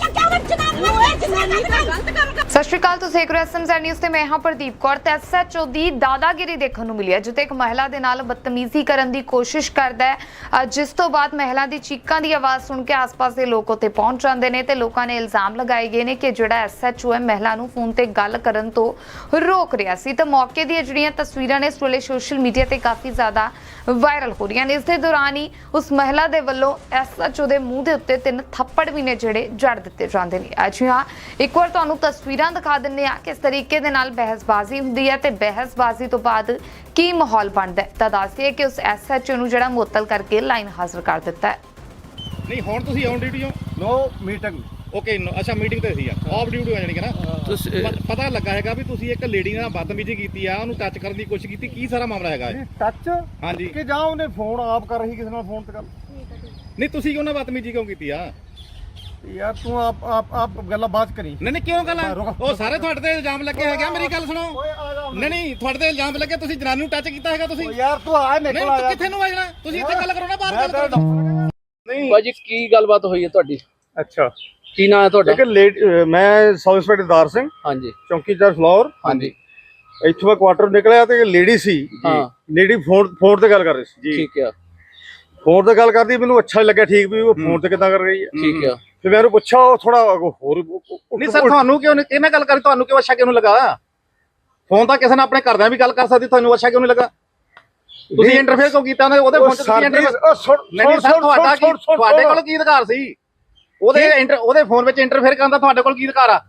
[SPEAKER 3] ਸਤਿ ਸ਼੍ਰੀ ਅਕਾਲ, ਤੁਸੀਂ ਦੇਖ ਰਹੇ ਹੋ ਨਿਊਜ਼ ਤੇ ਮੈਂ ਹਾਂ ਪ੍ਰਦੀਪ ਕੌਰ। ਤੇ ਐਸਐਚਓ ਦੀ ਦਾਦਾਗਿਰੀ ਦੇਖਣ ਨੂੰ ਮਿਲੀ ਹੈ, ਜਿੱਥੇ ਇੱਕ ਮਹਿਲਾ ਦੇ ਨਾਲ ਬਦਤਮੀਜ਼ੀ ਕਰਨ ਦੀ ਕੋਸ਼ਿਸ਼ ਕਰਦਾ ਹੈ। ਜਿਸ ਤੋਂ ਬਾਅਦ ਮਹਿਲਾ ਦੀ ਚੀਕਾਂ ਦੀ ਆਵਾਜ਼ ਸੁਣ ਕੇ ਆਸ-ਪਾਸ ਦੇ ਲੋਕ ਉੱਥੇ ਪਹੁੰਚ ਜਾਂਦੇ ਨੇ ਤੇ ਲੋਕਾਂ ਨੇ ਇਲਜ਼ਾਮ ਲਗਾਏ ਗਏ ਨੇ ਕਿ ਜਿਹੜਾ ਐਸਐਚਓ ਹੈ, ਮਹਿਲਾ ਨੂੰ ਫੋਨ ਤੇ ਗੱਲ ਕਰਨ ਤੋਂ ਰੋਕ ਰਿਹਾ ਸੀ। ਤੇ ਮੌਕੇ ਦੀਆਂ ਜਿਹੜੀਆਂ ਤਸਵੀਰਾਂ ਨੇ, ਇਸ ਵੇਲੇ ਸੋਸ਼ਲ ਮੀਡੀਆ ਤੇ ਕਾਫੀ ਜ਼ਿਆਦਾ ਵਾਇਰਲ ਹੋ ਰਹੀਆਂ ਨੇ। ਇਸ ਦੇ ਦੌਰਾਨ ਹੀ ਉਸ ਮਹਿਲਾ ਦੇ ਵੱਲੋਂ ਐਸਐਚਓ ਦੇ ਮੂੰਹ ਦੇ ਉੱਤੇ ਤਿੰਨ ਥੱਪੜ ਵੀ ਨੇ ਜਿਹੜੇ ਜੜ ਦਿੱਤੇ ਜਾਂਦੇ ਨੇ ਅੱਜ ਹਾਂ ਇੱਕ ਵਾਰ ਤੁਹਾਨੂੰ ਤਸਵੀਰਾਂ ਦਿਖਾ ਦਿੰਨੇ ਆ ਕਿਸ ਤਰੀਕੇ ਦੇ ਨਾਲ ਬਹਿਸਬਾਜ਼ੀ ਹੁੰਦੀ ਹੈ ਤੇ ਬਹਿਸਬਾਜ਼ੀ ਤੋਂ ਬਾਅਦ ਕੀ ਮਾਹੌਲ ਬਣਦਾ ਹੈ। ਤਾਂ ਦੱਸਦੀਏ ਕਿ ਉਸ ਐਸਐਚਓ ਨੂੰ ਜਿਹੜਾ ਮੁਅੱਤਲ ਕਰਕੇ ਲਾਈਨ ਹਾਜ਼ਰ ਕਰ ਦਿੱਤਾ ਹੈ।
[SPEAKER 4] ਨਹੀਂ ਹੁਣ ਤੁਸੀਂ ਔਨ ਡਿਊਟੀ ਹੋ?
[SPEAKER 1] ਨੋ ਮੀਟਿੰਗ
[SPEAKER 4] ਓਕੇ ਅੱਛਾ ਮੀਟਿੰਗ ਤੇ ਸੀ ਆ। ਆਫ ਡਿਊਟੀ ਹੋ ਜਾਣੀ ਕਿ ਨਾ?
[SPEAKER 5] ਤੁਸੀਂ
[SPEAKER 4] ਪ- ਪਤਾ ਲੱਗਾ ਹੈਗਾ ਵੀ ਤੁਸੀਂ ਇੱਕ ਲੇਡੀ ਨਾਲ ਬਦਤਮੀਜ਼ੀ ਕੀਤੀ ਆ ਉਹਨੂੰ ਟੱਚ ਕਰਨ ਦੀ ਕੋਸ਼ਿਸ਼ ਕੀਤੀ ਕੀ ਸਾਰਾ ਮਾਮਲਾ ਹੈਗਾ ਇਹ?
[SPEAKER 1] ਟੱਚ
[SPEAKER 4] ਹਾਂਜੀ।
[SPEAKER 1] ਕਿ ਜਾਂ ਉਹਨੇ ਫੋਨ ਆਪ ਕਰ ਰਹੀ ਕਿਸੇ ਨਾਲ ਫੋਨ ਤੇ ਗੱਲ?
[SPEAKER 4] ਨਹੀਂ ਤੁਸੀਂ ਉਹਨਾਂ ਬਦਤਮੀਜ਼ੀ ਕਿਉਂ ਕੀਤੀ ਆ?
[SPEAKER 1] ਯਾਰ ਤੂੰ ਆਪ ਆਪ ਆਪ ਗੱਲਾਂ ਬਾਤ ਕਰੀ।
[SPEAKER 4] ਨਹੀਂ ਨਹੀਂ ਕਿਉਂ ਗੱਲ। ਉਹ ਸਾਰੇ ਤੁਹਾਡੇ ਤੇ ਇਲਜ਼ਾਮ ਲੱਗੇ ਹੈਗੇ ਮੇਰੀ ਗੱਲ ਸੁਣੋ। ਨਹੀਂ ਨਹੀਂ ਤੁਹਾਡੇ ਤੇ ਇਲਜ਼ਾਮ ਲੱਗੇ ਤੁਸੀਂ ਜਨਾਨੀ ਨੂੰ ਟੱਚ ਕੀਤਾ ਹੈਗਾ ਤੁਸੀਂ।
[SPEAKER 1] ਯਾਰ ਤੂੰ ਆ
[SPEAKER 4] ਨਹੀਂ
[SPEAKER 1] ਨਿਕਲ ਆ ਜਾ
[SPEAKER 4] ਕਿੱਥੇ ਨੂੰ ਆ ਜਾਣਾ ਤੁਸੀਂ ਇੱਥੇ ਗੱਲ ਕਰੋ ਨਾ ਬਾਹਰ ਗੱਲ ਕਰੋ।
[SPEAKER 1] ਨਹੀਂ।
[SPEAKER 5] ਭਾਜੀ ਕੀ ਗੱਲਬਾਤ ਹੋਈ ਹੈ ਤੁਹਾਡੀ?
[SPEAKER 1] ਅੱਛਾ।
[SPEAKER 5] ਕੀ ਨਾਮ ਹੈ ਤੁਹਾਡਾ?
[SPEAKER 1] ਲੇਡ ਮੈਂ ਸਬ ਇੰਸਪੈਕਟਰ ਦਾਰ ਸਿੰਘ
[SPEAKER 5] ਹਾਂਜੀ।
[SPEAKER 1] ਚੌਂਕੀਦਾਰ ਫਲੋਰ।
[SPEAKER 5] ਹਾਂਜੀ।
[SPEAKER 1] ਇੱਥੋਂ ਮੈਂ ਕੁਆਟਰ ਨਿਕਲਿਆ ਤੇ ਲੇਡੀ ਸੀ।
[SPEAKER 5] ਹਾਂ।
[SPEAKER 1] ਲੇਡੀ ਫੋਨ ਫੋਨ ਤੇ ਗੱਲ ਕਰ ਰਹੀ ਸੀ ਜੀ।
[SPEAKER 5] ਠੀਕ ਆ।
[SPEAKER 1] ਫੋਨ ਤੇ ਗੱਲ ਕਰਦੀ ਮੈਨੂੰ ਅੱਛਾ ਲੱਗਿਆ ਠੀਕ ਵੀ ਉਹ ਫੋਨ ਤੇ ਕਿੱਦਾਂ ਕਰ ਰਹੀ ਹੈ
[SPEAKER 5] ਠੀਕ ਆ।
[SPEAKER 1] ਫਿਰ ਮੈਂ ਉਹਨੂੰ ਪੁੱਛਿਆ ਉਹ ਥੋੜਾ ਹੋਰ
[SPEAKER 4] ਨਹੀਂ ਸਰ ਤੁਹਾਨੂੰ ਕਿਉਂ ਨਹੀਂ ਕਿਹਨੇ ਗੱਲ ਕਰੀ ਤੁਹਾਨੂੰ ਕਿਉਂ ਅੱਛਾ ਕਿਉਂ ਨਹੀਂ ਲੱਗਾ? ਫੋਨ ਤਾਂ ਕਿਸੇ ਨੇ ਆਪਣੇ ਘਰਦਿਆਂ ਵੀ ਗੱਲ ਕਰ ਸਕਦੀ ਤੁਹਾਨੂੰ ਅੱਛਾ ਕਿਉਂ ਨਹੀਂ ਲੱਗਾ? ਤੁਸੀਂ ਇੰਟਰਫੇਅਰ ਕਿਉਂ ਕੀਤਾ ਉਹਦੇ ਫੋਨ 'ਚ ਤੁਸੀਂ ਇੰਟਰਫੇਅਰ ਨਹੀਂ ਸਰ ਤੁਹਾਡਾ ਕੀ ਤੁਹਾਡੇ ਕੋਲ ਕੀ ਅਧਿਕਾਰ ਸੀ? ਉਹਦੇ ਉਹਦੇ ਫੋਨ ਵਿੱਚ ਇੰਟਰਫੇਅਰ ਕਰਨ ਦਾ ਤੁਹਾਡੇ ਕੋਲ ਕੀ ਅਧਿਕਾਰ ਆ?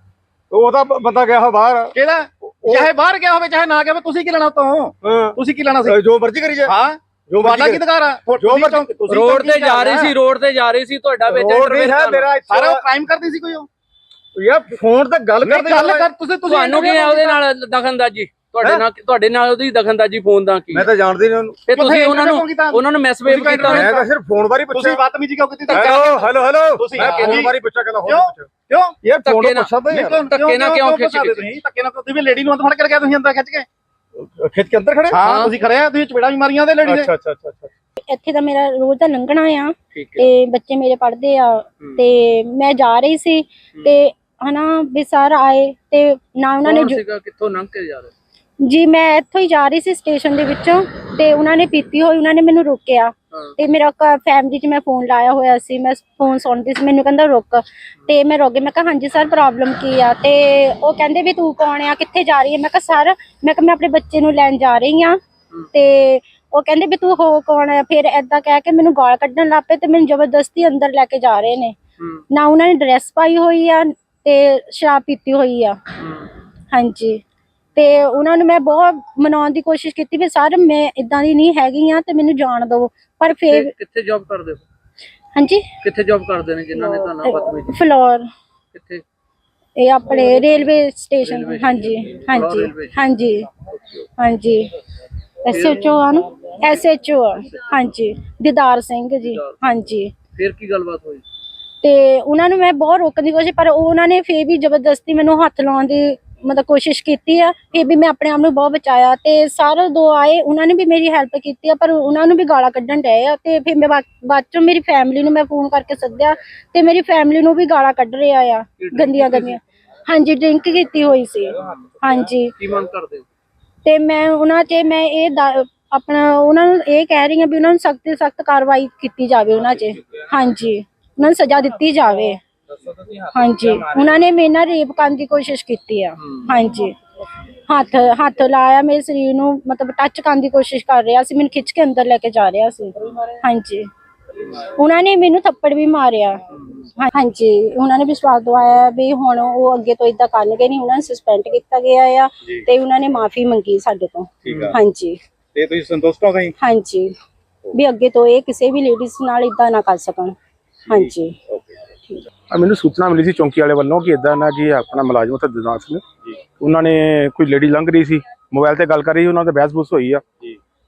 [SPEAKER 1] ਉਹਦਾ ਬੰਦਾ ਗਿਆ ਹੋ ਬਾਹਰ।
[SPEAKER 4] ਕਿਹਦਾ? ਚਾਹੇ ਬਾਹਰ ਗਿਆ ਹੋਵੇ ਚਾਹੇ ਨਾ ਗਿਆ ਹੋਵੇ ਤੁਸੀਂ ਕੀ ਲੈਣਾ ਤੋਂ। ਤੁਸੀਂ ਕੀ ਲੈਣਾ ਸੀ?
[SPEAKER 1] ਜੋ ਮਰਜ਼ੀ ਕਰੀ ਜਾ
[SPEAKER 4] ਹਾਂ।
[SPEAKER 1] ਜੋ
[SPEAKER 4] ਤੁਹਾਡਾ ਕੀ ਅਧਿਕਾਰ ਆ?
[SPEAKER 1] ਜੋ
[SPEAKER 4] ਤੁਸੀਂ
[SPEAKER 1] ਮਰਜ਼ੀ-
[SPEAKER 4] ਤੁਸੀਂ
[SPEAKER 5] ਰੋਡ ਤੇ ਜਾ ਰਹੀ ਸੀ ਰੋਡ ਤੇ ਜਾ ਰਹੀ ਸੀ ਤੁਹਾਡਾ ਵਿੱਚ ਕਰਨਾ।
[SPEAKER 1] ਮੇਰਾ
[SPEAKER 4] ਸਾਰੇ ਕ੍ਰਾਈਮ ਕਰਦੀ ਸੀ ਕੋਈ ਉਹ?
[SPEAKER 1] ਯਾਰ ਫੋਨ ਤੇ ਗੱਲ ਕਰਦੇ
[SPEAKER 4] ਗੱਲ ਕਰ ਤੁਸੀਂ ਤੁਸੀਂ
[SPEAKER 5] ਤੁਹਾਨੂੰ ਕੀ ਹੈ ਉਹਦੇ ਨਾਲ ਦਖਲਅੰਦਾਜ਼ੀ? ਤੁਹਾਡੇ ਨਾਲ ਤੁਹਾਡੇ ਨਾਲ ਉਹਦੀ ਦਖਲਅੰਦਾਜ਼ੀ ਫੋਨ ਦਾ ਕੀ?
[SPEAKER 1] ਮੈਂ ਤਾਂ ਜਾਣਦੀ ਨਹੀਂ ਉਹਨੂੰ।
[SPEAKER 5] ਤੇ ਤੁਸੀਂ ਉਹਨਾਂ ਨੂੰ? ਉਹਨਾਂ ਨੂੰ ਮੈਸੇਜ
[SPEAKER 4] ਤੁਸੀਂ
[SPEAKER 5] ਕੀਤਾ।
[SPEAKER 1] ਮੈਂ ਤਾਂ ਸਿਰਫ ਫੋਨ ਬਾਰੇ
[SPEAKER 4] ਤੁਸੀਂ
[SPEAKER 1] ਪੁੱਛਿਆ
[SPEAKER 4] ਬਦਤਮੀਜ਼ੀ ਕਿਉਂ ਕੀਤੀ?
[SPEAKER 1] Hello hello hello.
[SPEAKER 4] ਤੁਸੀਂ
[SPEAKER 1] ਮੈਂ ਫੋਨ। ਬਾਰੇ ਪੁੱਛਿਆ ਕਹਿੰਦਾ ਹੋਰ
[SPEAKER 4] ਕਿਉਂ?
[SPEAKER 1] ਪੁੱਛ
[SPEAKER 4] ਕਿਉਂ?
[SPEAKER 1] ਯਾਰ ਫੋਨ
[SPEAKER 5] ਧੱਕੇ
[SPEAKER 1] ਪੁੱਛਦਾ
[SPEAKER 5] ਧੱਕੇ ਨਾਲ ਕਿਉਂ ਖਿੱਚ ਕੇ?
[SPEAKER 4] ਤੁਸੀਂ? ਧੱਕੇ ਨਾਲ ਤੁਸੀਂ ਵੀ ਲੇਡੀ ਨੂੰ ਅੰਦਰ ਫੜ ਕੇ ਲਗਿਆ ਤੁਸੀਂ ਅੰਦਰ ਖਿੱਚ ਕੇ।
[SPEAKER 1] ਖਿੱਚ ਕੇ ਅੰਦਰ ਖੜੇ?
[SPEAKER 4] ਹਾਂ। ਤੁਸੀਂ ਖੜੇ ਆ ਤੁਸੀਂ ਚਪੇੜਾ ਵੀ ਮਾਰੀਆਂ ਉਹਦੇ ਲੇਡੀ ਦੇ
[SPEAKER 1] ਅੱਛਾ ਅੱਛਾ ਅੱਛਾ ਅੱਛਾ।
[SPEAKER 2] ਇੱਥੇ ਦਾ ਮੇਰਾ ਰੋਜ਼ ਦਾ ਲੰਘਣਾ ਆ ਤੇ ਬੱਚੇ ਮੇਰੇ ਪੜ੍ਹਦੇ ਆ ਤੇ ਮੈਂ ਜਾ ਰਹੀ ਸੀ ਤੇ ਹਨਾ ਵੀ ਸਰ ਆਏ ਤੇ ਨਾ ਉਹਨਾਂ ਨੇ
[SPEAKER 5] ਕਿੱਥੋਂ ਲੰਘ ਕੇ ਜਾ ਰਹੇ?
[SPEAKER 2] ਜੀ ਮੈਂ ਇੱਥੋਂ ਹੀ ਜਾ ਰਹੀ ਸੀ ਸਟੇਸ਼ਨ ਦੇ ਵਿੱਚੋਂ ਤੇ ਉਹਨਾਂ ਨੇ ਪੀਤੀ ਹੋਈ ਉਹਨਾਂ ਨੇ ਮੈਨੂੰ ਰੋਕਿਆ। ਤੇ ਮੇਰਾ ਫੈਮਿਲੀ 'ਚ ਮੈਂ ਫੋਨ ਲਾਇਆ ਹੋਇਆ ਸੀ ਮੈਂ ਫੋਨ ਸੁਣਦੀ ਸੀ ਮੈਨੂੰ ਕਹਿੰਦਾ ਰੁਕ। ਤੇ ਮੈਂ ਰੁਕ ਗਈ ਮੈਂ ਕਿਹਾ ਹਾਂਜੀ ਸਰ ਪ੍ਰੋਬਲਮ ਕੀ ਆ? ਤੇ ਉਹ ਕਹਿੰਦੇ ਵੀ ਤੂੰ ਕੌਣ ਆ ਕਿੱਥੇ ਜਾ ਰਹੀ ਹੈ ਮੈਂ ਕਿਹਾ ਸਰ ਮੈਂ ਕਿਹਾ ਮੈਂ ਆਪਣੇ ਬੱਚੇ ਨੂੰ ਲੈਣ ਜਾ ਰਹੀ ਆ। ਤੇ ਉਹ ਕਹਿੰਦੇ ਵੀ ਤੂੰ ਹੋ ਕੌਣ ਆ? ਫਿਰ ਐਦਾਂ ਕਹਿ ਕੇ ਮੈਨੂੰ ਗਾਲ ਕੱਢਣ ਲੱਗ ਪਏ ਤੇ ਮੈਨੂੰ ਜ਼ਬਰਦਸਤੀ ਅੰਦਰ ਲੈ ਕੇ ਜਾ ਰਹੇ ਨੇ। ਨਾ ਉਹਨਾਂ ਨੇ ਡਰੈਸ ਪਾਈ ਹੋਈ ਆ ਤੇ ਸ਼ਰਾਬ ਪੀਤੀ ਹੋਈ ਆ। ਹਾਂਜੀ। ਤੇ ਉਹਨਾਂ ਨੂੰ ਮੈਂ ਬਹੁਤ ਮਨਾਉਣ ਦੀ ਕੋਸ਼ਿਸ਼ ਕੀਤੀ ਵੀ ਸਰ ਮੈਂ ਇਦਾਂ ਦੀ ਨਹੀਂ ਹੈਗੀ ਆ ਤੇ ਮੈਨੂੰ ਜਾਣ ਦਿਓ। ਪਰ ਫਿਰ
[SPEAKER 5] ਕਿੱਥੇ ਜੌਬ ਕਰਦੇ ਹੋ?
[SPEAKER 2] ਹਾਂਜੀ?
[SPEAKER 5] ਕਿੱਥੇ ਜੌਬ ਕਰਦੇ ਨੇ ਜਿਨ੍ਹਾਂ ਨੇ ਤੁਹਾਨੂੰ ਬਦਤਮੀਜ਼ੀ
[SPEAKER 2] ਫਲੋਰ।
[SPEAKER 5] ਕਿੱਥੇ?
[SPEAKER 2] ਇਹ ਆਪਣੇ ਰੇਲਵੇ ਸਟੇਸ਼ਨ ਹਾਂਜੀ ਹਾਂਜੀ। ਹਾਂਜੀ ਹਾਂਜੀ। ਐਸਐਚਓ ਆ ਨਾ? ਐਸਐਚਓ ਹਾਂਜੀ ਦੀਦਾਰ ਸਿੰਘ ਜੀ। ਹਾਂਜੀ।
[SPEAKER 5] ਫਿਰ ਕੀ ਗੱਲਬਾਤ ਹੋਈ?
[SPEAKER 2] ਤੇ ਉਹਨਾਂ ਨੂੰ ਮੈਂ ਬਹੁਤ ਰੋਕਣ ਦੀ ਕੋਸ਼ਿਸ਼ ਪਰ ਉਹ ਉਹਨਾਂ ਨੇ ਫੇਰ ਵੀ ਜ਼ਬਰਦਸਤੀ ਮੈਨੂੰ ਹੱਥ ਲਾਉਣ ਦੀ ਮਤਲਬ ਕੋਸ਼ਿਸ਼ ਕੀਤੀ ਆ ਫੇਰ ਵੀ ਮੈਂ ਆਪਣੇ ਆਪ ਨੂੰ ਬਹੁਤ ਬਚਾਇਆ ਤੇ ਸਾਰੇ ਦੋ ਆਏ ਉਹਨਾਂ ਨੇ ਵੀ ਮੇਰੀ ਹੈਲਪ ਕੀਤੀ ਆ ਪਰ ਉਹਨਾਂ ਨੂੰ ਵੀ ਗਾਲਾਂ ਕੱਢਣ ਡਏ ਆ ਤੇ ਫਿਰ ਮੈਂ ਬਾਅਦ ਚੋਂ ਮੇਰੀ ਫੈਮਿਲੀ ਨੂੰ ਮੈਂ ਫੋਨ ਕਰਕੇ ਸੱਦਿਆ ਤੇ ਮੇਰੀ ਫੈਮਿਲੀ ਨੂੰ ਵੀ ਗਾਲਾਂ ਕੱਢ ਰਿਹਾ ਆ ਗੰਦੀਆਂ ਗੰਦੀਆਂ। ਹਾਂਜੀ ਡਰਿੰਕ ਕੀਤੀ ਹੋਈ ਸੀ। ਹਾਂਜੀ।
[SPEAKER 5] ਕੀ ਮੰਗ ਕਰਦੇ ਹੋ?
[SPEAKER 2] ਤੇ ਮੈਂ ਉਹਨਾਂ ਤੇ ਮੈਂ ਇਹ ਦਾ- ਆਪਣਾ ਉਹਨਾਂ ਨੂੰ ਇਹ ਕਹਿ ਰਹੀ ਹਾਂ ਵੀ ਉਹਨਾਂ ਨੂੰ ਸਖਤ ਸਖਤ ਕਾਰਵਾਈ ਕੀਤੀ ਜਾਵੇ ਉਹਨਾਂ 'ਚ ਹਾਂਜੀ। ਉਹਨਾਂ ਨੂੰ ਸਜ਼ਾ ਦਿੱਤੀ ਜਾਵੇ। ਹਾਂਜੀ। ਉਹਨਾਂ ਨੇ ਮੇਰੇ ਨਾਲ ਰੇਪ ਕਰਨ ਦੀ ਕੋਸ਼ਿਸ਼ ਕੀਤੀ ਆ। ਹਾਂਜੀ। ਹੱਥ ਹੱਥ ਲਾਇਆ ਮੇਰੇ ਸਰੀਰ ਨੂੰ ਮਤਲਬ ਟੱਚ ਕਰਨ ਦੀ ਕੋਸ਼ਿਸ਼ ਕਰ ਰਿਹਾ ਸੀ। ਮੈਨੂੰ ਖਿੱਚ ਕੇ ਅੰਦਰ ਲੈ ਕੇ ਜਾ ਰਿਹਾ ਸੀ। ਹਾਂਜੀ। ਉਹਨਾਂ ਨੇ ਮੈਨੂੰ ਥੱਪੜ ਵੀ ਮਾਰਿਆ। ਹਾਂਜੀ। ਉਹਨਾਂ ਨੇ ਵਿਸ਼ਵਾਸ ਦਵਾਇਆ ਵੀ ਹੁਣ ਉਹ ਅੱਗੇ ਤੋਂ ਇਦਾਂ ਕਰਨਗੇ ਨਹੀਂ। ਉਹਨਾਂ ਨੂੰ ਸਸਪੈਂਡ ਕੀਤਾ ਗਿਆ ਆ ਤੇ ਉਹਨਾਂ ਨੇ ਮਾਫੀ ਮੰਗੀ ਸਾਡੇ ਤੋਂ। ਹਾਂਜੀ।
[SPEAKER 4] ਤੇ ਤੁਸੀਂ ਸੰਤੁਸ਼ਟ ਹੋ ਗਈ
[SPEAKER 2] ਹਾਂਜੀ। ਵੀ ਅੱਗੇ ਤੋਂ ਇਹ ਕਿਸੇ ਵੀ ਲੇਡੀਜ਼ ਨਾਲ ਇਦਾਂ ਨਾ ਕਰ ਸਕਣ। ਹਾਂਜੀ।
[SPEAKER 6] ਮੈਨੂੰ ਸੂਚਨਾ ਮਿਲੀ ਸੀ ਚੌਂਕੀ ਵਾਲੇ ਵੱਲੋਂ ਕਿ ਇਦਾਂ ਨਾ ਜੀ ਆਪਣਾ ਮੁਲਾਜ਼ਮ ਉੱਥੇ ਦਿਨਾਰ ਸਿੰਘ ਉਹਨਾਂ ਨੇ ਕੋਈ ਲੇਡੀ ਲੰਘ ਰਹੀ ਸੀ ਮੋਬਾਈਲ ਤੇ ਗੱਲ ਕਰ ਰਹੀ ਸੀ, ਉਹਨਾਂ ਤੇ ਬਹਿਸ ਬੂਸ ਹੋਈ ਆ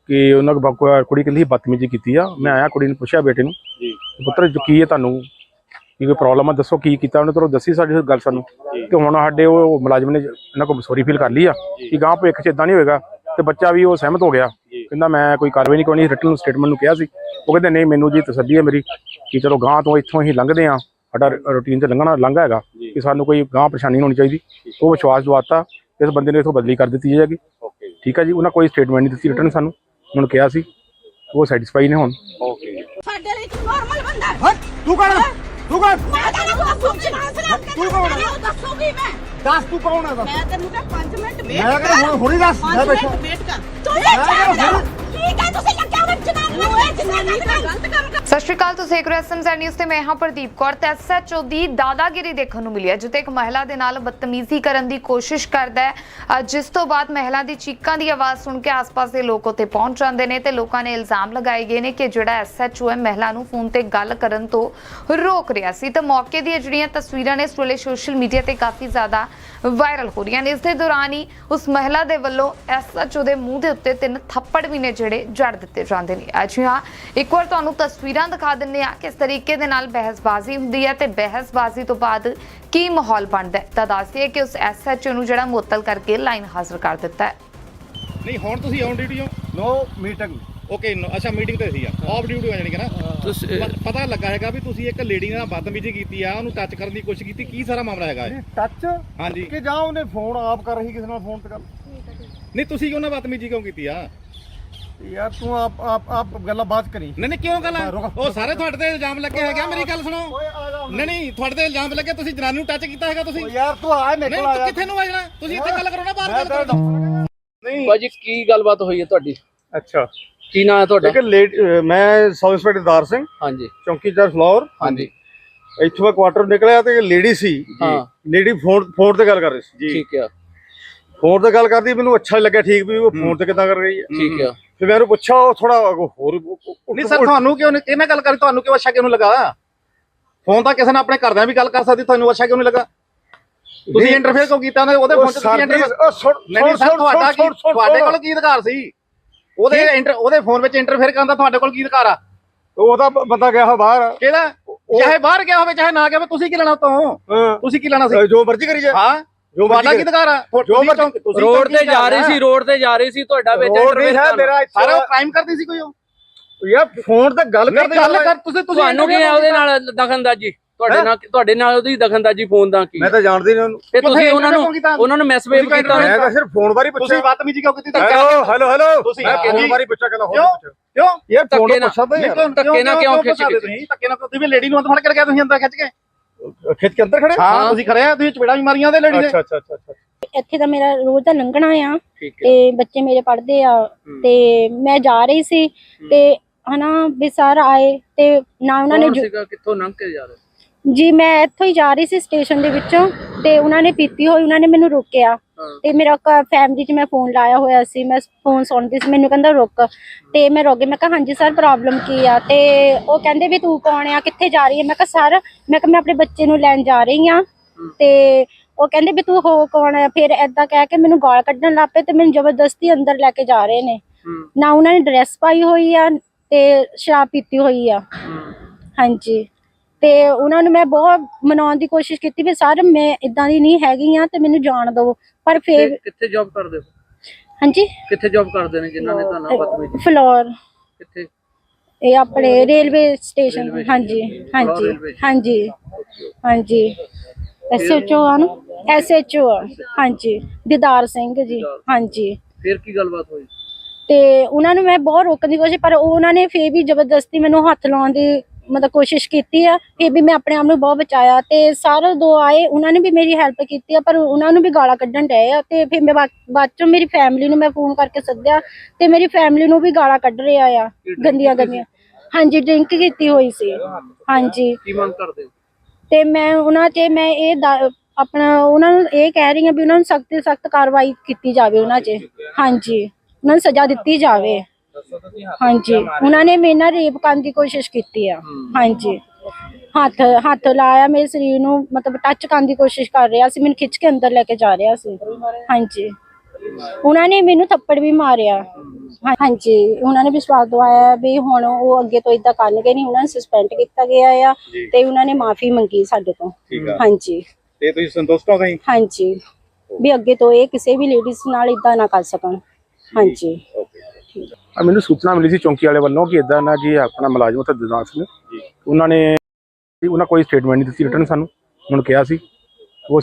[SPEAKER 6] ਕਿ ਉਹਨਾਂ ਬਕ- ਕੁੜੀ ਕਹਿੰਦੀ ਬਦਤਮੀਜ਼ੀ ਕੀਤੀ ਆ ਮੈਂ ਆਇਆ ਕੁੜੀ ਨੂੰ ਪੁੱਛਿਆ ਬੇਟੇ ਨੂੰ
[SPEAKER 4] ਜੀ।
[SPEAKER 6] ਪੁੱਤਰ ਕੀ ਹੈ ਤੁਹਾਨੂੰ ਕੀ ਕੋਈ ਪ੍ਰੋਬਲਮ ਆ ਦੱਸੋ ਕੀ ਕੀਤਾ ਉਹਨੇ ਤੁਹਾਨੂੰ ਦੱਸੀ ਸਾਡੀ ਗੱਲ ਸਾਨੂੰ ਤੇ ਹੁਣ ਸਾਡੇ ਉਹ ਮੁਲਾਜ਼ਮ ਨੇ ਇਹਨਾਂ ਕੋਲ ਸੌਰੀ ਫੀਲ ਕਰ ਲਈ ਆ ਕਿ ਗਾਂ ਭਵਿੱਖ ਚ ਇਦਾਂ ਨਹੀਂ ਹੋਏਗਾ ਤੇ ਬੱਚਾ ਵੀ ਉਹ ਸਹਿਮਤ ਹੋ ਗਿਆ ਕਹਿੰਦਾ ਮੈਂ ਕੋਈ ਕਾਰਵਾਈ ਨਹੀਂ ਕਰਨੀ ਰਿਟਨ ਸਟੇਟਮੈਂਟ ਨੂੰ ਕਿਹਾ ਸੀ ਉਹ ਕਹਿੰਦੇ ਨਹੀਂ ਮੈਨੂੰ ਜੀ ਤਸੱਲੀ ਹੈ ਮੇਰੀ ਕਿ ਚਲੋ ਗਾਂ ਤੋਂ ਇੱਥੋਂ ਹੀ ਲੰਘਦੇ ਆ ਸਾਡਾ ਰੂਟੀਨ ਤੇ ਲੰਘਣਾ ਲੰਘਾ ਹੈਗਾ ਕਿ ਸਾਨੂੰ ਕੋਈ ਗਾਂ ਪਰੇਸ਼ਾਨੀ ਨਹੀਂ ਹੋਣੀ ਚਾਹੀਦੀ। ਉਹ ਵਿਸ਼ਵਾਸ ਦਵਾਤਾ ਇਸ ਬੰਦੇ ਨੇ ਇਥੋਂ ਬਦਲੀ ਕਰ ਦਿੱਤੀ ਜਾਏਗੀ
[SPEAKER 4] ਓਕੇ
[SPEAKER 6] ਠੀਕ ਹੈ ਜੀ ਉਹਨਾਂ ਕੋਈ ਸਟੇਟਮੈਂਟ ਨਹੀਂ ਦਿੱਤੀ ਰਿਟਨ ਸਾਨੂੰ। ਉਹਨਾਂ ਨੂੰ ਕਿਹਾ ਸੀ ਉਹ ਸੈਟੀਸਫਾਈ ਨੇ ਹੁਣ।
[SPEAKER 4] ਓਕੇ
[SPEAKER 7] ਸਾਡੇ ਲਈ ਤੂੰ ਨਾਰਮਲ ਬੰਦਾ ਹੈ।
[SPEAKER 1] ਤੂੰ ਕੌਣ ਹੈ? ਤੂੰ ਕੌਣ?
[SPEAKER 7] ਮੈਂ ਤੈਨੂੰ ਦੱਸੂ ਜਨਾਬ ਸਲਾਮ
[SPEAKER 1] ਤੂੰ ਕੌਣ ਹੈ?
[SPEAKER 7] ਦੱਸੂਗੀ ਮੈਂ?
[SPEAKER 1] ਦੱਸ ਤੂੰ ਕੌਣ ਹੈ ਦੱਸ।
[SPEAKER 7] ਮੈਂ ਤੈਨੂੰ ਕਿਹਾ 5 ਮਿੰਟ ਵੇਟ
[SPEAKER 1] ਮੈਂ ਕਹਿੰਦਾ ਹੁਣ ਹੁਣੀ ਦੱਸ ਮੈਂ ਬੈਠਾ।
[SPEAKER 7] ਵੇਟ ਕਰ। ਤੂੰ ਠੀਕ ਹੈ ਤੁਸੀਂ
[SPEAKER 3] ਸਤਿ ਸ਼੍ਰੀ ਅਕਾਲ, ਤੁਸੀਂ ਦੇਖ ਰਹੇ ਹੋ ਐਸਐਮਜ਼ੈਡ ਨਿਊਜ਼ ਤੇ ਮੈਂ ਹਾਂ ਪ੍ਰਦੀਪ ਕੌਰ। ਤੇ ਐਸਐਚਓ ਦੀ ਦਾਦਾਗਿਰੀ ਦੇਖਣ ਨੂੰ ਮਿਲੀ ਹੈ ਜਿੱਤੇ ਇੱਕ ਮਹਿਲਾ ਦੇ ਨਾਲ ਬਦਤਮੀਜ਼ੀ ਕਰਨ ਦੀ ਕੋਸ਼ਿਸ਼ ਕਰਦਾ ਹੈ। ਜਿਸ ਤੋਂ ਬਾਅਦ ਮਹਿਲਾ ਦੀ ਚੀਕਾਂ ਦੀ ਆਵਾਜ਼ ਸੁਣ ਕੇ ਆਸ-ਪਾਸ ਦੇ ਲੋਕ ਉੱਥੇ ਪਹੁੰਚ ਜਾਂਦੇ ਨੇ ਤੇ ਲੋਕਾਂ ਨੇ ਇਲਜ਼ਾਮ ਲਗਾਏ ਗਏ ਨੇ ਕਿ ਜਿਹੜਾ ਐਸਐਚਓ ਹੈ, ਮਹਿਲਾ ਨੂੰ ਫੋਨ ਤੇ ਗੱਲ ਕਰਨ ਤੋਂ ਰੋਕ ਰਿਹਾ ਸੀ। ਤੇ ਮੌਕੇ ਦੀਆਂ ਜਿਹੜੀਆਂ ਤਸਵੀਰਾਂ ਨੇ ਇਸ ਵੇਲੇ ਸੋਸ਼ਲ ਮੀਡੀਆ ਤੇ ਕਾਫੀ ਜ਼ਿਆਦਾ ਵਾਇਰਲ ਹੋ ਰਹੀਆਂ ਨੇ। ਇਸ ਦੇ ਦੌਰਾਨ ਹੀ ਉਸ ਮਹਿਲਾ ਦੇ ਵੱਲੋਂ ਐਸਐਚਓ ਦੇ ਮੂੰਹ ਦੇ ਉੱਤੇ ਤਿੰਨ ਥੱਪੜ ਵੀ ਨੇ ਜਿਹੜੇ ਜੜ ਦਿੱਤੇ ਜਾਂਦੇ ਨੇ। ਅਜੀ ਹਾਂ ਇੱਕ ਵਾਰ ਤੁਹਾਨੂੰ ਤਸਵੀਰਾਂ ਦਿਖਾ ਦਿੰਨੇ ਆ ਕਿਸ ਤਰੀਕੇ ਦੇ ਨਾਲ ਬਹਿਸਬਾਜ਼ੀ ਹੁੰਦੀ ਹੈ ਤੇ ਬਹਿਸਬਾਜ਼ੀ ਤੋਂ ਬਾਅਦ ਕੀ ਮਾਹੌਲ ਬਣਦਾ ਹੈ। ਤਾਂ ਦੱਸਦੀਏ ਕਿ ਉਸ ਐਸਐਚਓ ਨੂੰ ਜਿਹੜਾ ਮੁਅੱਤਲ ਕਰਕੇ ਲਾਈਨ ਹਾਜ਼ਰ ਕਰ ਦਿੱਤਾ ਹੈ।
[SPEAKER 4] ਨਹੀਂ, ਹੁਣ ਤੁਸੀਂ ਔਨ ਡਿਊਟੀ ਹੋ।
[SPEAKER 1] ਨੋ ਮੀਟਿੰਗ
[SPEAKER 4] ਓਕੇ ਅੱਛਾ ਮੀਟਿੰਗ ਤੇ ਸੀ ਆ। ਆਫ ਡਿਊਟੀ ਹੋ ਜਾਣੀ ਕਿ ਨਾ।
[SPEAKER 5] ਤੁਸੀਂ
[SPEAKER 4] ਪ- ਪਤਾ ਲੱਗਾ ਹੈਗਾ ਵੀ ਤੁਸੀਂ ਇੱਕ ਲੇਡੀ ਨਾਲ ਬਦਤਮੀਜ਼ੀ ਕੀਤੀ ਆ ਉਹਨੂੰ ਟੱਚ ਕਰਨ ਦੀ ਕੋਸ਼ਿਸ਼ ਕੀਤੀ ਕੀ ਸਾਰਾ ਮਾਮਲਾ ਹੈਗਾ ਇਹ?
[SPEAKER 1] ਟੱਚ
[SPEAKER 4] ਹਾਂਜੀ।
[SPEAKER 1] ਕਿ ਜਾਂ ਉਹਨੇ ਫੋਨ ਆਪ ਕਰ ਰਹੀ ਕਿਸੇ ਨਾਲ ਫੋਨ ਤੇ ਗੱਲ?
[SPEAKER 4] ਨਹੀਂ ਤੁਸੀਂ ਕਿਉਂ ਨਾ ਬਦਤਮੀਜ਼ੀ ਕਿਉਂ ਕੀਤੀ ਆ?
[SPEAKER 1] ਯਾਰ ਤੂੰ ਆਪ ਆਪ ਆਪ ਗੱਲਾਂ ਬਾਤ ਕਰੀ।
[SPEAKER 4] ਨਹੀਂ ਨਹੀਂ ਕਿਉਂ ਗੱਲ? ਆ? ਉਹ ਸਾਰੇ ਤੁਹਾਡੇ ਤੇ ਇਲਜ਼ਾਮ ਲੱਗੇ ਹੈਗੇ ਆ, ਮੇਰੀ ਗੱਲ ਸੁਣੋ।
[SPEAKER 1] ਓਏ ਆ ਜਾ
[SPEAKER 4] ਨਹੀਂ ਨਹੀਂ ਤੁਹਾਡੇ ਤੇ ਇਲਜ਼ਾਮ ਲੱਗੇ ਤੁਸੀਂ ਜਨਾਨੀ ਨੂੰ ਟੱਚ ਕੀਤਾ ਹੈਗਾ ਤੁਸੀਂ।
[SPEAKER 1] ਯਾਰ ਤੂੰ ਆ ਮੇਰੇ
[SPEAKER 4] ਨਹੀਂ
[SPEAKER 1] ਕੋਲ ਆ
[SPEAKER 4] ਤੂੰ ਕਿੱਥੇ ਨੂੰ ਵਜਣਾ ਤੁਸੀਂ ਇੱਥੇ ਗੱਲ ਕਰੋ ਨਾ ਬਾਹਰ ਗੱਲ ਕਰੋ। ਨਹੀਂ।
[SPEAKER 5] ਭਾਜੀ ਕੀ ਗੱਲਬਾਤ ਹੋਈ ਹੈ ਤੁਹਾਡੀ?
[SPEAKER 1] ਅੱਛਾ।
[SPEAKER 5] ਕੀ ਨਾਂ ਹੈ ਤੁਹਾਡਾ?
[SPEAKER 1] ਇੱਕ ਲੇਡ ਮੈਂ ਸਬ ਇੰਸਪੈਕਟਰ ਦਾਰ ਸਿੰਘ
[SPEAKER 5] ਹਾਂਜੀ।
[SPEAKER 1] ਚੌਂਕੀਦਾਰ ਫਲੋਰ।
[SPEAKER 5] ਹਾਂਜੀ।
[SPEAKER 1] ਇੱਥੋਂ ਮੈਂ ਕੁਆਟਰ ਨਿਕਲਿਆ ਤੇ ਲੇਡੀ ਸੀ
[SPEAKER 5] ਹਾਂ।
[SPEAKER 1] ਲੇਡੀ ਫੋਨ ਫੋਨ ਤੇ ਗੱਲ ਕਰ ਰਹੀ ਸੀ
[SPEAKER 5] ਠੀਕ ਆ।
[SPEAKER 1] ਫੋਨ ਤੇ ਗੱਲ ਕਰਦੀ ਮੈਨੂੰ ਅੱਛਾ ਲੱਗਿਆ ਠੀਕ ਵੀ ਉਹ ਫੋਨ ਤੇ ਕਿੱਦਾਂ ਕਰ ਰਹੀ ਹੈ।
[SPEAKER 5] ਠੀਕ ਆ।
[SPEAKER 1] ਫਿਰ ਮੈਂ ਉਹਨੂੰ ਪੁੱਛਿਆ ਉਹ ਥੋੜਾ ਹੋਰ
[SPEAKER 4] ਨਹੀਂ ਸਰ ਤੁਹਾਨੂੰ ਕਿਉਂ ਨਹੀਂ ਕਿਹਨਾਂ ਗੱਲ ਕਰੀ ਤੁਹਾਨੂੰ ਕਿਉਂ ਅੱਛਾ ਕਿਉਂ ਨਹੀਂ ਲੱਗਾ? ਫੋਨ ਤਾਂ ਕਿਸੇ ਨੇ ਆਪਣੇ ਘਰਦਿਆਂ ਵੀ ਗੱਲ ਕਰ ਸਕਦੀ ਤੁਹਾਨੂੰ ਅੱਛਾ ਕਿਉਂ ਨਹੀਂ ਲੱਗਾ? ਤੁਸੀਂ। ਇੰਟਰਫੇਅਰ ਕਿਉਂ ਕੀਤਾ ਉਹਦੇ ਉਹਦੇ
[SPEAKER 1] ਉਹ
[SPEAKER 4] ਫੋਨ ਤੇ ਤੁਸੀਂ ਇੰਟਰਫੇਅਰ ਨਹੀਂ ਸਰ ਤੁਹਾਡਾ ਕੀ ਤੁਹਾਡੇ ਕੋਲ ਕੀ ਅਧਿਕਾਰ ਸੀ? ਉਹਦੇ ਇੰਟਰ ਉਹਦੇ ਫੋਨ ਵਿੱਚ ਇੰਟਰਫੇਅਰ ਕਰਨ ਦਾ ਤੁਹਾਡੇ ਕੋਲ ਕੀ ਅਧਿਕਾਰ ਆ?
[SPEAKER 1] ਉਹਦਾ ਬੰਦਾ ਗਿਆ ਹੋ ਬਾਹਰ।
[SPEAKER 4] ਕਿਹਦਾ? ਚਾਹੇ ਬਾਹਰ ਗਿਆ ਹੋਵੇ ਚਾਹੇ ਨਾ ਗਿਆ ਹੋਵੇ ਤੁਸੀਂ ਕੀ ਲੈਣਾ ਤੋਂ
[SPEAKER 1] ਹਾਂ।
[SPEAKER 4] ਤੁਸੀਂ ਕੀ ਲੈਣਾ ਸੀ?
[SPEAKER 1] ਜੋ ਮਰਜ਼ੀ ਕਰੀ ਜਾ।
[SPEAKER 4] ਹਾਂ।
[SPEAKER 1] ਜੋ
[SPEAKER 4] ਤੁਹਾਡਾ ਕੀ ਅਧਿਕਾਰ ਆ?
[SPEAKER 1] ਜੋ ਮਰਜ਼ੀ-
[SPEAKER 4] ਤੁਸੀਂ
[SPEAKER 5] ਰੋਡ ਤੇ ਜਾ ਰਹੀ ਸੀ ਰੋਡ ਤੇ ਜਾ ਰਹੀ ਸੀ ਤੁਹਾਡਾ ਵਿੱਚ interface
[SPEAKER 1] ਮੇਰਾ
[SPEAKER 4] ਸਾਰਾ ਕ੍ਰਾਈਮ ਕਰਦੀ ਸੀ ਕੋਈ ਉਹ?
[SPEAKER 1] ਯਾਰ ਫੋਨ ਤੇ ਗੱਲ ਕਰਦੇ
[SPEAKER 4] ਗੱਲ ਕਰ ਤੁਸੀਂ ਤੁਸੀਂ
[SPEAKER 5] ਤੁਹਾਨੂੰ ਕੀ ਹੈ ਉਹਦੇ ਨਾਲ ਦਖਲਅੰਦਾਜ਼ੀ? ਤੁਹਾਡੇ? ਨਾਲ ਤੁਹਾਡੇ ਨਾਲ ਉਹਦੀ ਦਖਲਅੰਦਾਜ਼ੀ ਫੋਨ ਦਾ ਕੀ?
[SPEAKER 1] ਮੈਂ ਤਾਂ ਜਾਣਦੀ ਨਹੀਂ ਉਹਨੂੰ।
[SPEAKER 5] ਤੇ ਤੁਸੀਂ
[SPEAKER 4] ਕਿਉਂ
[SPEAKER 5] ਉਹਨਾਂ ਨੂੰ? ਉਹਨਾਂ ਨੂੰ ਮੈਸੇਜ ਕੀਤਾ
[SPEAKER 1] ਮੈਂ ਤਾਂ ਸਿਰਫ ਫੋਨ ਬਾਰੇ ਪੁੱਛਿਆ।
[SPEAKER 4] ਤੁਸੀਂ ਬਦਤਮੀਜ਼ੀ ਕਿਉਂ ਕੀਤੀ?
[SPEAKER 1] Hello hello hello.
[SPEAKER 4] ਤੁਸੀਂ
[SPEAKER 1] ਮੈਂ
[SPEAKER 4] ਕਿਉਂ?
[SPEAKER 1] ਫੋਨ ਬਾਰੇ ਪੁੱਛਿਆ ਕਹਿੰਦਾ ਹੋਰ
[SPEAKER 4] ਕਿਉਂ? ਕਿਉਂ?
[SPEAKER 1] ਯਾਰ ਫੋਨ
[SPEAKER 5] ਧੱਕੇ
[SPEAKER 4] ਕਿਉਂ
[SPEAKER 5] ਧੱਕੇ ਨਾਲ ਕਿਉਂ ਖਿੱਚ ਕੇ?
[SPEAKER 4] ਤੁਸੀਂ? ਧੱਕੇ ਨਾਲ ਤੁਸੀਂ ਵੀ ਲੇਡੀ ਨੂੰ ਹੱਥ ਫੜ ਕੇ ਰੱਖਿਆ ਤੁਸੀਂ ਅੰਦਰ ਖਿੱਚ ਕੇ।
[SPEAKER 1] ਖਿੱਚ ਕੇ ਅੰਦਰ ਖੜੇ?
[SPEAKER 4] ਹਾਂ ਤੁਸੀਂ ਖੜੇ ਆ ਤੁਸੀਂ ਚਪੇੜਾ ਵੀ ਮਾਰੀਆਂ ਦੇ ਲੇਡੀ ਦੇ
[SPEAKER 1] ਅੱਛਾ ਅੱਛਾ ਅੱਛਾ ਅੱਛਾ।
[SPEAKER 2] ਇੱਥੇ ਤਾਂ ਮੇਰਾ ਰੋਜ਼ ਦਾ ਲੰਘਣਾ ਆ ਤੇ ਬੱਚੇ ਮੇਰੇ ਪੜ੍ਹਦੇ ਆ ਤੇ ਮੈਂ ਜਾ ਰਹੀ ਸੀ ਤੇ ਹਨਾ ਵੀ ਸਰ ਆਏ ਤੇ ਨਾ ਉਹਨਾਂ ਨੇ
[SPEAKER 5] ਕਿੱਥੋਂ ਲੰਘ ਕੇ ਜਾ ਰਹੇ?
[SPEAKER 2] ਜੀ ਮੈਂ ਇੱਥੋਂ ਹੀ ਜਾ ਰਹੀ ਸੀ ਸਟੇਸ਼ਨ ਦੇ ਵਿੱਚੋਂ ਤੇ ਉਹਨਾਂ ਨੇ ਪੀਤੀ ਹੋਈ ਉਹਨਾਂ ਨੇ ਮੈਨੂੰ ਰੋਕਿਆ। ਤੇ ਮੇਰਾ ਫੈਮਿਲੀ 'ਚ ਮੈਂ ਫੋਨ ਲਾਇਆ ਹੋਇਆ ਸੀ ਮੈਂ ਫੋਨ ਸੁਣਦੀ ਸੀ ਮੈਨੂੰ ਕਹਿੰਦਾ ਰੁਕ। ਤੇ ਮੈਂ ਰੁਕ ਗਈ ਮੈਂ ਕਿਹਾ ਹਾਂਜੀ ਸਰ ਪ੍ਰੋਬਲਮ ਕੀ ਆ? ਤੇ ਉਹ ਕਹਿੰਦੇ ਵੀ ਤੂੰ ਕੌਣ ਆ ਕਿੱਥੇ ਜਾ ਰਹੀ ਹੈ ਮੈਂ ਕਿਹਾ ਸਰ ਮੈਂ ਕਿਹਾ ਮੈਂ ਆਪਣੇ ਬੱਚੇ ਨੂੰ ਲੈਣ ਜਾ ਰਹੀ ਆ। ਤੇ ਉਹ ਕਹਿੰਦੇ ਵੀ ਤੂੰ ਹੋ ਕੌਣ ਆ? ਫਿਰ ਐਦਾਂ ਕਹਿ ਕੇ ਮੈਨੂੰ ਗਾਲ ਕੱਢਣ ਲੱਗ ਪਏ ਤੇ ਮੈਨੂੰ ਜ਼ਬਰਦਸਤੀ ਅੰਦਰ ਲੈ ਕੇ ਜਾ ਰਹੇ ਨੇ। ਨਾ ਉਹਨਾਂ ਨੇ ਡਰੈਸ ਪਾਈ ਹੋਈ ਆ ਤੇ ਸ਼ਰਾਬ ਪੀਤੀ ਹੋਈ ਆ। ਹਾਂਜੀ। ਤੇ ਉਹਨਾਂ ਨੂੰ ਮੈਂ ਬਹੁਤ ਮਨਾਉਣ ਦੀ ਕੋਸ਼ਿਸ਼ ਕੀਤੀ ਵੀ ਸਰ ਮੈਂ ਇਦਾਂ ਦੀ ਨਹੀਂ ਹੈਗੀ ਆ ਤੇ ਮੈਨੂੰ ਜਾਣ ਦਿਓ। ਪਰ ਫਿਰ
[SPEAKER 5] ਕਿੱਥੇ ਜੌਬ ਕਰਦੇ ਹੋ?
[SPEAKER 2] ਹਾਂਜੀ?
[SPEAKER 5] ਕਿੱਥੇ ਜੌਬ ਕਰਦੇ ਨੇ ਜਿਨ੍ਹਾਂ ਨੇ ਤੁਹਾਨੂੰ ਬਦਤਮੀਜ਼ੀ
[SPEAKER 2] ਫਲੋਰ।
[SPEAKER 5] ਕਿੱਥੇ?
[SPEAKER 2] ਇਹ ਆਪਣੇ ਰੇਲਵੇ ਸਟੇਸ਼ਨ। ਹਾਂਜੀ ਹਾਂਜੀ। ਹਾਂਜੀ ਹਾਂਜੀ। ਐਸਐਚਓ ਆ ਨਾ? ਐਸਐਚਓ ਹਾਂਜੀ ਦੀਦਾਰ ਸਿੰਘ ਜੀ। ਹਾਂਜੀ।
[SPEAKER 5] ਫਿਰ ਕੀ ਗੱਲਬਾਤ ਹੋਈ?
[SPEAKER 2] ਤੇ ਉਹਨਾਂ ਨੂੰ ਮੈਂ ਬਹੁਤ ਰੋਕਣ ਦੀ ਕੋਸ਼ਿਸ਼ ਪਰ ਉਹਨਾਂ ਨੇ ਫੇਰ ਵੀ ਜ਼ਬਰਦਸਤੀ ਮੈਨੂੰ ਹੱਥ ਲਾਉਣ ਦੀ ਮਤਲਬ ਕੋਸ਼ਿਸ਼ ਕੀਤੀ ਆ ਫੇਰ ਵੀ ਮੈਂ ਆਪਣੇ ਆਪ ਨੂੰ ਬਹੁਤ ਬਚਾਇਆ ਤੇ ਸਾਰੇ ਦੋ ਆਏ ਉਹਨਾਂ ਨੇ ਵੀ ਮੇਰੀ ਹੈਲਪ ਕੀਤੀ ਆ ਪਰ ਉਹਨਾਂ ਨੂੰ ਵੀ ਗਾਲਾਂ ਕੱਢਣ ਡਏ ਆ ਤੇ ਫਿਰ ਮੈਂ ਬਾਅਦ ਚੋਂ ਮੇਰੀ ਫੈਮਿਲੀ ਨੂੰ ਮੈਂ ਫੋਨ ਕਰਕੇ ਸੱਦਿਆ ਤੇ ਮੇਰੀ ਫੈਮਿਲੀ ਨੂੰ ਵੀ ਗਾਲਾਂ ਕੱਢ ਰਿਹਾ ਆ ਗੰਦੀਆਂ ਗੰਦੀਆਂ। ਹਾਂਜੀ ਡਰਿੰਕ ਕੀਤੀ ਹੋਈ ਸੀ। ਹਾਂਜੀ।
[SPEAKER 5] ਕੀ ਮੰਗ ਕਰਦੇ ਹੋ?
[SPEAKER 2] ਤੇ ਮੈਂ ਉਹਨਾਂ 'ਚ ਮੈਂ ਇਹ ਦਾ- ਆਪਣਾ ਉਹਨਾਂ ਨੂੰ ਇਹ ਕਹਿ ਰਹੀ ਹਾਂ ਵੀ ਉਹਨਾਂ ਨੂੰ ਸਖਤ ਸਖਤ ਕਾਰਵਾਈ ਕੀਤੀ ਜਾਵੇ ਉਹਨਾਂ 'ਚ ਹਾਂਜੀ। ਉਹਨਾਂ ਨੂੰ ਸਜ਼ਾ ਦਿੱਤੀ ਜਾਵੇ। ਹਾਂਜੀ ਉਹਨਾਂ ਨੇ ਮੇਰੇ ਨਾਲ ਰੇਪ ਕਰਨ ਦੀ ਕੋਸ਼ਿਸ਼ ਕੀਤੀ ਆ। ਹਾਂਜੀ। ਹੱਥ ਹੱਥ ਲਾਇਆ ਮੇਰੇ ਸਰੀਰ ਨੂੰ ਮਤਲਬ ਟੱਚ ਕਰਨ ਦੀ ਕੋਸ਼ਿਸ਼ ਕਰ ਰਿਹਾ ਸੀ ਮੈਨੂੰ ਖਿੱਚ ਕੇ ਅੰਦਰ ਲੈ ਕੇ ਜਾ ਰਿਹਾ ਸੀ। ਹਾਂਜੀ। ਉਹਨਾਂ ਨੇ ਮੈਨੂੰ ਥੱਪੜ ਵੀ ਮਾਰਿਆ। ਹਾਂਜੀ। ਉਹਨਾਂ ਨੇ ਵਿਸ਼ਵਾਸ ਦਵਾਇਆ ਵੀ ਹੁਣ ਉਹ ਅੱਗੇ ਤੋਂ ਇਦਾਂ ਕਰਨਗੇ ਨਹੀਂ ਉਹਨਾਂ ਨੂੰ ਸਸਪੈਂਡ ਕੀਤਾ ਗਿਆ ਆ ਤੇ ਉਹਨਾਂ ਨੇ ਮਾਫੀ ਮੰਗੀ ਸਾਡੇ ਤੋਂ। ਹਾਂਜੀ।
[SPEAKER 4] ਤੇ ਤੁਸੀਂ ਸੰਤੁਸ਼ਟ ਹੋ ਗਏ
[SPEAKER 2] ਹਾਂਜੀ। ਵੀ ਅੱਗੇ ਤੋਂ ਇਹ ਕਿਸੇ ਵੀ ਲੇਡੀਜ਼ ਨਾਲ ਇਦਾਂ ਨਾ ਕਰ ਸਕਣ। ਹਾਂਜੀ।
[SPEAKER 6] ਆ ਮੈਨੂੰ ਸੂਚਨਾ ਮਿਲੀ ਸੀ ਚੌਂਕੀ ਵਾਲੇ ਵੱਲੋਂ ਕਿ ਇਦਾਂ ਨਾ ਜੀ ਆਪਣਾ ਮੁਲਾਜ਼ਮ ਉੱਥੇ ਦਿਦਾਰ ਸਿੰਘ ਉਹਨਾਂ ਨੇ ਉਹਨਾਂ ਕੋਈ ਸਟੇਟਮੈਂਟ ਨਹੀਂ ਦਿੱਤੀ ਰਿਟਰਨ ਸਾਨੂੰ ਉਹਨਾਂ ਨੂੰ ਕਿਹਾ ਸੀ। ਉਹ